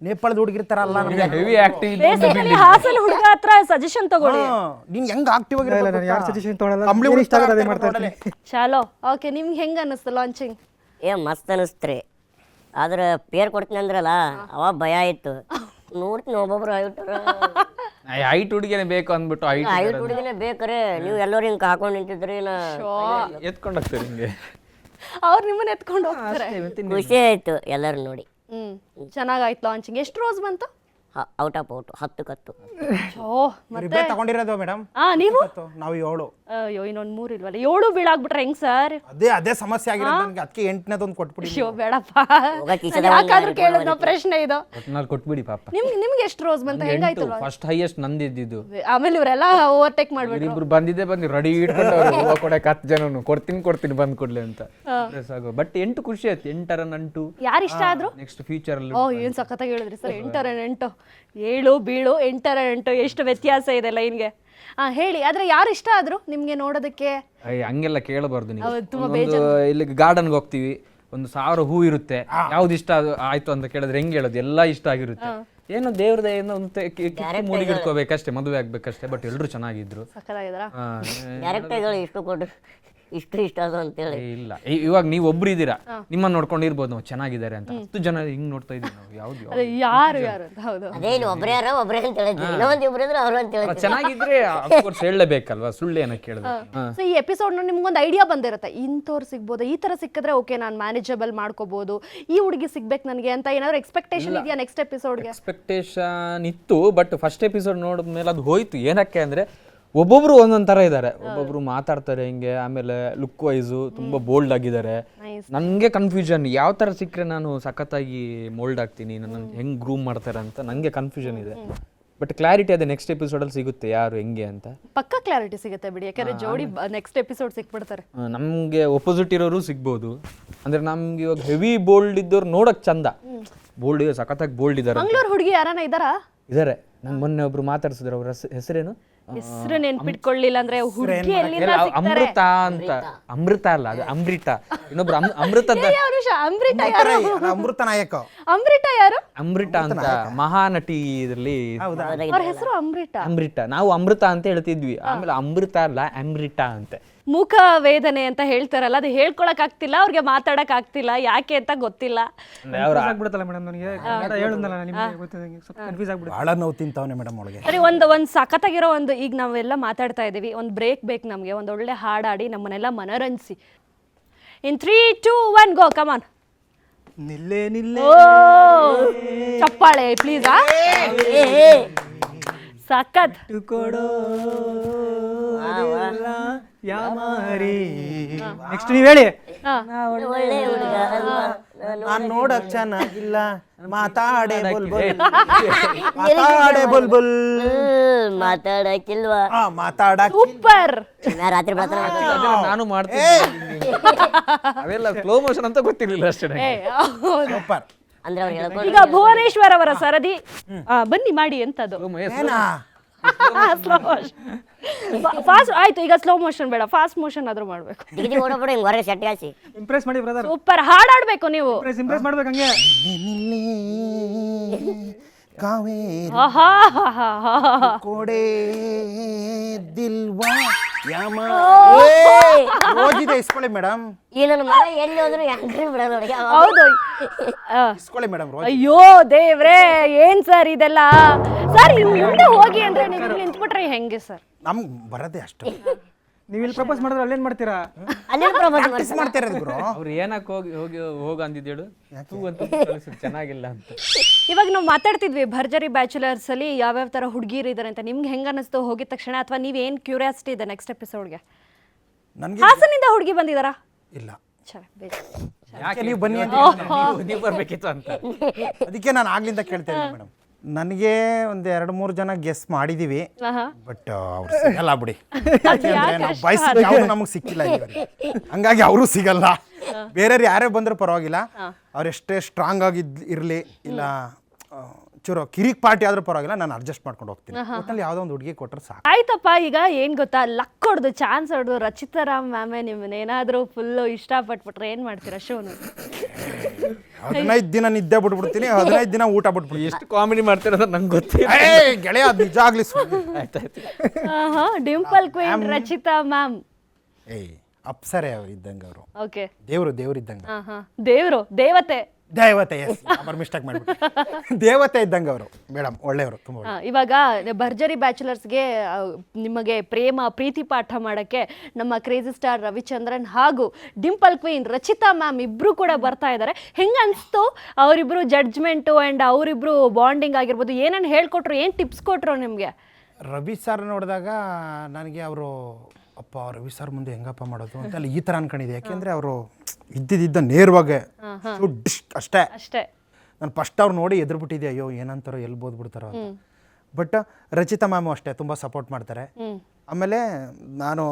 ನೇಪಾಳದ ಹುಡುಗಿರ್ ತರ ಅಲ್ಲ ನಮ್ಗೆ. ಹೆವಿ ಆಕ್ಟಿವ್ ಬೇಸಿಕಲಿ ಹಾಸನ ಹುಡುಗ ಹತ್ರ ಸಜೆಷನ್ ತಗೊಳ್ಳಿ. ಹಾ, ನೀನ್ ಹೆಂಗ್ ಆಕ್ಟಿವ್ ಇಲ್ಲ ನಾನು ಯಾರು ತೊಗೊಳಲ್ಲ? ಏನ್ ಇಷ್ಟ ಅದೇ ಮಾಡ್ತಾ ಇರ್ತೀನಿ ಓಕೆ ನಿಮ್ಗೆ ಹೆಂಗ ಅನ್ನಿಸ್ತು ಲಾಂಚಿಂಗ್ ಏ ಮಸ್ತ್ ಅನಿಸ್ತ್ರಿ ಆದ್ರೆ ಪೇರ್ ಕೊಡ್ತೀನಿ ಅಂದ್ರಲ್ಲ ಅವ ಭಯ ಇತ್ತು ನೋಡ್ತೀನಿ ಒಬ್ಬೊಬ್ರು ಐಟರ ಹೈಟ್ ಹುಡುಗಿನೇ ಬೇಕು ಅಂದ್ಬಿಟ್ಟು ಹೈಟ್ ಐಟ್ ಹುಡುಗಿನೇ ಬೇಕ್ರೆ ನೀವು ಎಲ್ಲರೂ ಹಿಂಗೆ ಹಾಕೊಂಡು ನಿಂತಿದ್ರಿ ನಾ ಎತ್ಕೊಂಡು ಹೋಗ್ತಾರೆ ಹಿಂಗೆ. ಅವ್ರು ನಿಮ್ಮನ್ನ ಎತ್ಕೊಂಡು ಹೋಗ್ತಾರೆ. ಖುಷಿ ಆಯ್ತು ಎಲ್ಲರೂ ನೋಡಿ. ಹ್ಮ್ ಚೆನ್ನಾಗಾಯ್ತು ಲಾಂಚಿಂಗ್ ಎಷ್ಟು ರೋಸ್ ಬಂತು? ಔಟ್ ಆಫ್ ಔಟ್ ಹತ್ತು ಕತ್ತು. ಓ ಮತ್ತೆ? ತಗೊಂಡಿರೋದು ಮೇಡಮ್. ಆ ನೀವು? ನಾವು ಏಳು. ಅಯ್ಯೋ ಇನ್ನೊಂದು ಮೂರು ಇಲ್ವಲ್ಲ? ಏಳು ಬೀಳಾಗ್ಬಿಟ್ರೆ ಹೆಂಗ್ ಸರ್? ಅದೇ ಅದೇ ಸಮಸ್ಯೆ ಆಗಿರೋದು ನನಗೆ. ಅದಕ್ಕೆ ಎಂಟನೇದೊಂದು ಕೊಟ್ಬಿಡಿ ಅಯ್ಯೋ ಬೇಡಪ್ಪ. ಹೋಗಕ್ಕೆ ಯಾಕಾದ್ರೂ ಕೇಳಿದ ಪ್ರಶ್ನೆ ಇದು. ಒಟ್ನಲ್ಲಿ ಕೊಟ್ಬಿಡಿ ಪಾಪ. ನಿಮ್ಗೆ ನಿಮ್ಗೆ ಎಷ್ಟು ರೋಸ್ ಬಂತ? ಹೆಂಗಾಯ್ತು ಫಸ್ಟ್ ಹೈಯೆಸ್ಟ್ ನಂದಿದ್ದಿದ್ದು. ಆಮೇಲೆ ಇವರೆಲ್ಲ ಓವರ್ಟೇಕ್ ಮಾಡ್ಬಿಟ್ರು. ಇಬ್ರು ಬಂದಿದ್ದೆ ಬಂದು ರೆಡಿ ಇಟ್ಕೊಂಡು ಅವ್ರು ಹೂವ ಕೊಡಕ್ಕೆ ಹತ್ತು ಜನನು. ಕೊಡ್ತೀನಿ ಕೊಡ್ತೀನಿ ಬಂದ್ ಕೊಡ್ಲಿ ಅಂತ. ಸಾಕು ಬಟ್ ಎಂಟು ಖುಷಿ ಆಯ್ತು. ಎಂಟರ ನಂಟು. ಯಾರು ಇಷ್ಟ ಆದ್ರು? ನೆಕ್ಸ್ಟ್ ಫ್ಯೂಚರ್ ಅಲ್ಲಿ ಓ ಏನು ಸಖತ್ತಾಗಿ ಹೇಳಿದ್ರಿ ಸರ್. ಎಂಟರ ಎಂಟು ಏಳು ಬೀಳು ಎಂಟರ ಎಂಟು ಎಷ್ಟು ವ್ಯತ್ಯಾಸ ಇದೆ ಲೈನ್ಗೆ? ಹಾ ಹೇಳಿ ಆದ್ರೆ ಯಾರು ಇಷ್ಟ ಆದ್ರು ನಿಮ್ಗೆ ನೋಡೋದಕ್ಕೆ? ಅಯ್ಯ ಹಂಗೆಲ್ಲ ಕೇಳಬಾರ್ದು ನೀವು. ಹೌದು, ತುಂಬಾ ಒಂದು ಇಲ್ಲಿ ಗಾರ್ಡನ್ಗೆ ಹೋಗ್ತೀವಿ ಒಂದು ಸಾವಿರ ಹೂ ಇರುತ್ತೆ ಯಾವ್ದು ಇಷ್ಟ ಅದು- ಆಯ್ತು ಅಂತ ಕೇಳಿದ್ರೆ ಹೆಂಗ್ ಹೇಳೋದು? ಎಲ್ಲ ಇಷ್ಟ ಆಗಿರುತ್ತೆ. ಏನೋ ದೇವ್ರದ ದಯೆಯಿಂದ ಒಂದು ಮುಡಿಗಿಡ್ಕೋಬೇಕಷ್ಟೇ ಮದುವೆ ಆಗ್ಬೇಕಷ್ಟೇ ಬಟ್ ಎಲ್ರು ಚೆನ್ನಾಗಿದ್ರು. ಇಷ್ಟು ಇಷ್ಟ ಅದು ಅಂತೇಳಿ. ಇಲ್ಲ. ಇ- ಇವಾಗ ನೀವು ಒಬ್ರು ಇದ್ದೀರಾ? ನಿಮ್ಮನ್ನ ನೋಡ್ಕೊಂಡು ಇರ್ಬೋದು ನಾವು ಚೆನ್ನಾಗಿದ್ದಾರೆ ಅಂತ. ಹತ್ತು ಜನ ಹಿಂಗ್ ನೋಡ್ತಾ ಇದ್ದೀವಿ ನಾವು. ಯಾವ್ದು ಯಾವ್ದು ಅದೇ ಯಾರು ಯಾರು ಅಂತ. ಹೌದು. ಅದೇ ಇಲ್ಲಿ ಒಬ್ಬರೇ ಯಾರ ಅಂತ ಹೇಳಿದ್ವಿ ಇನ್ನೊಂದು ಇಬ್ರು ಅಂದ್ರೆ ಅವ್ರು ಅಂತ ಹೇಳಿದ್ವಿ ಚೆನ್ನಾಗಿದ್ರೆ ಅಫ್ಕೋರ್ಸ್ ಹೇಳಲೇಬೇಕಲ್ವಾ? ಸುಳ್ಳು ಏನಕ್ಕೆ ಕೇಳಿದ್ರೆ. ಹಾ. ಸೊ ಈ ಎಪಿಸೋಡ್ ನಿಮ್ಗೊಂದು ಐಡಿಯಾ ಬಂದಿರುತ್ತೆ. ಇಂಥವ್ರು ಸಿಗ್ಬೋದು. ಈ ತರ ಸಿಕ್ಕಿದ್ರೆ ಓಕೆ ನಾನು ಮ್ಯಾನೇಜಬಲ್ ಮಾಡ್ಕೋಬಹುದು ಈ ಹುಡುಗಿ ಸಿಗ್ಬೇಕು ನನಗೆ ಅಂತ ಏನಾದ್ರು ಎಕ್ಸ್ಪೆಕ್ಟೇಷನ್ ಇದೆಯಾ ನೆಕ್ಸ್ಟ್ ಎಪಿಸೋಡ್ಗೆ ಎಕ್ಸ್ಪೆಕ್ಟೇಷನ್ ಇತ್ತು ಬಟ್ ಫಸ್ಟ್ ಎಪಿಸೋಡ್ ನೋಡಿದ್ಮೇಲೆ ಅದು ಹೋಯ್ತು. ಏನಕ್ಕೆ ಅಂದ್ರೆ ಒಬ್ಬೊಬ್ರು ಒಂದೊಂದ್ ತರ ಇದ್ದಾರೆ ಒಬ್ಬೊಬ್ರು ಮಾತಾಡ್ತಾರೆ ಹಿಂಗೆ ಆಮೇಲೆ ಲುಕ್ ವೈಸು ತುಂಬಾ ಬೋಲ್ಡ್ ಆಗಿದ್ದಾರೆ. ನನಗೆ ಕನ್ಫ್ಯೂಷನ್ ಯಾವ ತರ ಸಿಕ್ಕರೆ ನಾನು ಸಖತ್ತಾಗಿ ಮೋಲ್ಡ್ ಆಗ್ತೀನಿ ನನ್ನ ಹೆಂಗ್ ಗ್ರೂಮ್ ಮಾಡ್ತಾರೆ ಅಂತ ನನಗೆ ಕನ್ಫ್ಯೂಷನ್ ಇದೆ. ಬಟ್ ಕ್ಲಾರಿಟಿ ಅದೇ ನೆಕ್ಸ್ಟ್ ಎಪಿಸೋಡಲ್ಲಿ ಸಿಗುತ್ತೆ ಯಾರು ಹೆಂಗೆ ಅಂತ. ಪಕ್ಕ ಕ್ಲಾರಿಟಿ ಸಿಗುತ್ತೆ ಬಿಡಿ ಯಾಕಂದ್ರೆ ಜೋಡಿ ನೆಕ್ಸ್ಟ್ ಎಪಿಸೋಡ್ ಸಿಕ್ಬಿಡ್ತಾರೆ. ನಮ್ಗೆ ಒಪೋಸಿಟ್ ಇರೋರು ಸಿಗ್ಬೋದು. ಅಂದ್ರೆ ನಮ್ಗೆ ಇವಾಗ ಹೆವಿ ಬೋಲ್ಡ್ ಇದ್ದವ್ರು ನೋಡಕ್ ಚಂದ. ಬೋಲ್ಡ್ ಸಖತ್ತಾಗಿ ಬೋಲ್ಡ್ ಇದ್ದಾರೆ ಮಂಗ್ಳೂರ್ ಹುಡುಗಿ ಯಾರಾನ ಇದಾರಾ ಇದಾರೆ. ನಂಗೆ ಮೊನ್ನೆ ಒಬ್ರು ಮಾತಾಡ್ಸಿದ್ರು ಅವ್ರ ಹೆಸರೇನು? ಹೆಸರು ನೆನ್ಪಿಟ್ಕೊಳ್ಳಿಲ್ಲ ಅಂದ್ರೆ ಹುಡುಗಿ ಎಲ್ಲಿಂದ ಸಿಗ್ತಾರೆ? ಅಮೃತ ಅಂತ. ಅಮೃತ ಅಲ್ಲ ಅದು ಅಮೃತ. ಇನ್ನೊಬ್ರು ಅಮ್- ಅಮೃತದ ಅಮೃತ ಯಾರು? ಅಮೃತ ನಾಯಕ. ಅಮೃತ ಯಾರು? ಅಮೃತ ಅಂತ. ಮಹಾನಟಿ ಇದರಲ್ಲಿ. ಅವ್ರ ಹೆಸರು ಅಮೃತ. ಅಮೃತ. ನಾವು ಅಮೃತ ಅಂತ ಹೇಳ್ತಿದ್ವಿ. ಆಮೇಲೆ ಅಮೃತ ಅಲ್ಲ ಅಮೃತ ಅಂತ. ಮುಖ ವೇದನೆ ಅಂತ ಹೇಳ್ತಾರಲ್ಲ ಅದು ಹೇಳ್ಕೊಳಕ್ ಆಗ್ತಿಲ್ಲ ಅವ್ರಿಗೆ ಮಾತಾಡಕ್ ಆಗ್ತಿಲ್ಲ ಯಾಕೆ ಅಂತ ಗೊತ್ತಿಲ್ಲ. ಆಗ್ಬಿಡುತ್ತಲ್ಲ ಮೇಡಮ್ ನನಗೆ? ಕನ್ನಡ ನಿಮಗೆ ಗೊತ್ತಿದ್ದಂಗೆ ಸ್ವಲ್ಪ ಕನ್ಫ್ಯೂಸ್ ಆಗ್ಬಿಡುತ್ತೆ. ಭಾಳ ನೋವು ತಿಂತಾವನೆ ಮೇಡಮ್ ಅವಳಿಗೆ. ಸರಿ ಒಂದ್ ಒಂದ್ ಸಖತ್ತಾಗಿರೋ ಒಂದು ಈಗ ನಾವೆಲ್ಲ ಮಾತಾಡ್ತಾ ಇದ್ದೀವಿ. ಒಂದು ಬ್ರೇಕ್ ಬೇಕು ನಮಗೆ. ಒಂದು ಒಳ್ಳೆ ಹಾಡಾಡಿ ನಮ್ಮನ್ನೆಲ್ಲ ಮನರಂಜಿಸಿ. In three two one go come on ನಿಲ್ಲೇ ನಿಲ್ಲೇ. ಚಪ್ಪಾಳೆ ಪ್ಲೀಸ್ ಸಖತ್ ಕೊಡೋ ನೆಕ್ಸ್ಟ್ ನೀವು ಹೇಳಿ. ಒಳ್ಳೆ ಹುಡುಗ ಅಲ್ವಾ? ನಾನು ನೋಡಕ್ ಚೆನ್ನಾಗಿಲ್ಲ ಮಾತಾಡೆ ಬುಲ್ಬುಲ್. ಮಾತಾಡೆ ಬುಲ್ ಬುಲ್ ಮಾತಾಡಕ್ಕಿಲ್ವಾ ಆ ಮಾತಾಡಕ್ ಸೂಪರ್. ನಾ ರಾತ್ರಿ ಮಾತ್ರ ಅದೆಲ್ಲ ನಾನು ಮಾಡ್ತೀನಿ. ಅವೆಲ್ಲ ಸ್ಲೋ ಮೋಷನ್ ಅಂತ ಗೊತ್ತಿರ್ಲಿಲ್ಲ ಅಷ್ಟೇ ನಂಗೆ. ಸೂಪರ್. ಅಂದ್ರೆ ಅವ್ರು ಹೇಳ್ಕೊಂಡು ಈಗ ಭುವನೇಶ್ವರ್ ಅವರ ಸರದಿ ಆ, ಬನ್ನಿ ಮಾಡಿ ಎಂತದು. Slow mo- ಏನಾ? ಸ್ಲೋ ಫಾಸ್ಟ್ ಆಯ್ತು ಈಗ ಸ್ಲೋ ಮೋಷನ್ ಬೇಡ. ಫಾಸ್ಟ್ ಮೋಷನ್ ಆದ್ರೂ ಮಾಡ್ಬೇಕು. ಡಿಗ್ರಿ ಓಡೋಬಿಡು ಹಿಂಗೆ ಹೊರಗೆ ಸೆಟ್ ಹಾಸಿ ಇಂಪ್ರೆಸ್ ಮಾಡಿ ಬ್ರದರ್ ಸೂಪರ್ ಹಾಡಾಡ್ಬೇಕು ನೀವು. ಇಂಪ್ರೆಸ್ ಇಂಪ್ರೆಸ್ ಮಾಡ್ಬೇಕು ಹಂಗೆ. ಕಾವೇರಿ ಆಹಾ. ಹಾ ಹಾ ಹಾ ಹಾ ಕೋಡೆ ದಿಲ್ವಾ ಯಾಮ. ಹೋಗಿದೆ ಇಸ್ಕೊಳ್ಳಿ ಮೇಡಮ್ ಈ ನನ್ನ ಮಗ ಎಲ್ಲಿ ಹೋದ್ರು ಹೆಂಗ್ರಿ ಬಿಡೋದು ಅವ್ರಿಗೆ ಅವ- ಹೌದು. ಆ, ಇಸ್ಕೊಳ್ಳಿ ಮೇಡಮ್ ರೋಜ್ ಅಯ್ಯೋ ದೇವ್ರೇ ಏನ್ ಸರ್ ಇದೆಲ್ಲ? ಸರ್ ಮುಂದೆ ಹೋಗಿ ಅಂದ್ರೆ ನೀವು ನಿಂತ್ಬಿಟ್ರೆ ಹೆಂಗೆ ಸರ್? ನಮ್ಗೆ ಬರದೇ ಅಷ್ಟು. ನೀವು ಇಲ್ಲಿ ಪ್ರಪೋಸ್ ಮಾಡಿದ್ರೆ ಅಲ್ಲೇನ್ ಮಾಡ್ತೀರಾ? ಅಲ್ಲೇ ಪ್ರಪೋಸ್ ಮಿಸ್ ಮಾಡ್ತಾ ಇರೋದು ಗುರು? ಅವ್ರು ಏನಕ್ಕೆ ಹೋಗಿ ಹೋಗಿ ಹೋಗ ಅಂದಿದ್ದೇಳು ತೂ ಅಂತ ಚೆನ್ನಾಗಿಲ್ಲ ಅಂತ. ಇವಾಗ ನಾವು ಮಾತಾಡ್ತಿದ್ವಿ ಭರ್ಜರಿ ಬ್ಯಾಚುಲರ್ಸ್ ಅಲ್ಲಿ ಯಾವ್ಯಾವ ತರ ಹುಡುಗಿರು ಇದಾರೆ ಅಂತ. ನಿಮ್ಗೆ ಹೆಂಗ ಅನಿಸ್ತು ಹೋಗಿದ ತಕ್ಷಣ ಅಥವಾ ನೀವೇನ್ ಕ್ಯೂರಿಯಾಸಿಟಿ ಇದೆ ನೆಕ್ಸ್ಟ್ ಎಪಿಸೋಡ್ಗೆ ನನಗೆ ಹಾಸನಿಂದ ಹುಡುಗಿ ಬಂದಿದಾರಾ? ಇಲ್ಲ. ಛೆ, ಬೇಜಾರು. ಯಾಕೆ ನೀವು ಬನ್ನಿ ಅಂತ ನೀವು- ನೀವು ಬರ್ಬೇಕಿತ್ತು ಅಂತ. ಅದಕ್ಕೆ ನಾನು ಆಗ್ಲಿಂದ ಕೇಳ್ತಾ ಇದ್ದೀನಿ ಮೇಡಮ್ ನನಗೆ ಒಂದು ಎರಡು ಮೂರು ಜನ ಗೆಸ್ ಮಾಡಿದೀವಿ. ಆಹಾ. ಬಟ್ ಅವ್ರು ಸಿಗಲ್ಲ ಬಿಡಿ. ಯಾಕೆಂದ್ರೆ ನಾವು ಬಯಸಿದ ಯಾವುದು ನಮಗೆ ಸಿಕ್ಕಿಲ್ಲ ಇದುವರೆಗೆ. ಹಂಗಾಗಿ ಅವರು ಸಿಗಲ್ಲ. ಬೇರೆಯವ್ರು ಯಾರೇ ಬಂದರೂ ಪರವಾಗಿಲ್ಲ. ಅವ್ರು ಎಷ್ಟೇ ಸ್ಟ್ರಾಂಗ್ ಆಗಿದ್ ಇರಲಿ ಇಲ್ಲ ಆ, ಚೂರು ಕಿರಿಕ್ ಪಾರ್ಟಿ ಆದ್ರೂ ಪರವಾಗಿಲ್ಲ ನಾನು ಅಡ್ಜಸ್ಟ್ ಮಾಡ್ಕೊಂಡು ಹೋಗ್ತೀನಿ. ಒಟ್ಟಲ್ಲಿ ಯಾವುದೋ ಒಂದು ಹುಡುಗಿ ಕೊಟ್ಟರೆ ಸಾಕು. ಆಯ್ತಪ್ಪ ಈಗ ಏನ್ ಗೊತ್ತಾ? ಲಕ್ ಹೊಡ್ದು ಚಾನ್ಸ್ ಹೊಡೆದು ರಚಿತಾರಾಮ್ ಮ್ಯಾಮೆ ನಿಮ್ಮನ್ನ ಏನಾದ್ರೂ ಫುಲ್ ಇಷ್ಟಪಟ್ಬಿಟ್ರೆ ಏನ್ ಮಾಡ್ತೀರಾ ಶೋನು? ಹದಿನೈದು ದಿನ ನಿದ್ದೆ ಬಿಟ್ಬಿಡ್ತೀನಿ ಹದಿನೈದು ದಿನ ಊಟ ಬಿಟ್ಬಿಡ್ತೀನಿ. ಎಷ್ಟು ಕಾಮಿಡಿ ಮಾಡ್ತೀರ ನಂಗೆ ಗೊತ್ತಿಲ್ಲ. ಏ ಗೆಳೆಯ ಅದು ನಿಜ ಆಗ್ಲಿ ಸುಮ್ನೆ. ಆಯ್ತಾಯ್ತು ಡಿಂಪಲ್ ಕ್ವೀನ್ ರಚಿತಾ ಮ್ಯಾಮ್ ಏಯ್ ಅಪ್ಸರೆ ಅವ್ರು ಇದ್ದಂಗೆ ಅವರು. ಓಕೆ ದೇವರು ದೇವ್ರು ಇದ್ದಂಗೆ. ಹಾ ಹಾ ದೇವ್ರು ದೇವತೆ. ದೇವತೆ ಎಸ್ ಅವ್ರು ಮಿಸ್ಟೇಕ್ ಮಾಡಿಬಿಟ್ಟು ದೇವತೆ ಇದ್ದಂಗೆ ಅವರು ಮೇಡಮ್ ಒಳ್ಳೆಯವರು ತುಂಬ ಆ, ಇವಾಗ ಭರ್ಜರಿ ಬ್ಯಾಚುಲರ್ಸ್ಗೆ ಆ, ನಿಮಗೆ ಪ್ರೇಮ ಪ್ರೀತಿ ಪಾಠ ಮಾಡೋಕ್ಕೆ ನಮ್ಮ ಕ್ರೇಜಿ ಸ್ಟಾರ್ ರವಿಚಂದ್ರನ್ ಹಾಗೂ ಡಿಂಪಲ್ ಕ್ವೀನ್ ರಚಿತಾ ಮ್ಯಾಮ್ ಇಬ್ಬರು ಕೂಡ ಬರ್ತಾ ಇದ್ದಾರೆ. ಹೆಂಗೆ ಅನಿಸ್ತು? ಅವರಿಬ್ರು ಜಡ್ಜ್ಮೆಂಟು ಆ್ಯಂಡ್ ಅವರಿಬ್ರು ಬಾಂಡಿಂಗ್ ಆಗಿರ್ಬೋದು ಏನೇನು ಹೇಳ್ಕೊಟ್ರು ಏನು ಟಿಪ್ಸ್ ಕೊಟ್ರು ನಿಮಗೆ? ರವಿ ಸರ್ ನೋಡಿದಾಗ ನನಗೆ ಅವರು ಅಪ್ಪ ರವಿ ಸರ್ ಮುಂದೆ ಹೆಂಗಪ್ಪ ಮಾಡೋದು ಅಂತ ಅಲ್ಲಿ ಈ ಥರ ಅನ್ಕೊಂಡಿದ್ದೆ. ಯಾಕೆಂದರೆ ಅವರು ಇದ್ದಿದ್ದ ನೇರವಾಗೆ ಡಿಶ್ ಅಷ್ಟೇ. ಅಷ್ಟೇ. ನಾನು ಫಸ್ಟ್ ಅವ್ರು ನೋಡಿ ಎದುರುಬಿಟ್ಟಿದ್ದೆ ಅಯ್ಯೋ ಏನಂತಾರೋ ಎಲ್ಲಿ ಬೋದ್ಬಿಡ್ತಾರೋ ಅಂತ. ಬಟ್ ರಚಿತಾ ಮ್ಯಾಮು ಅಷ್ಟೇ ತುಂಬ ಸಪೋರ್ಟ್ ಮಾಡ್ತಾರೆ. ಆಮೇಲೆ ನಾನು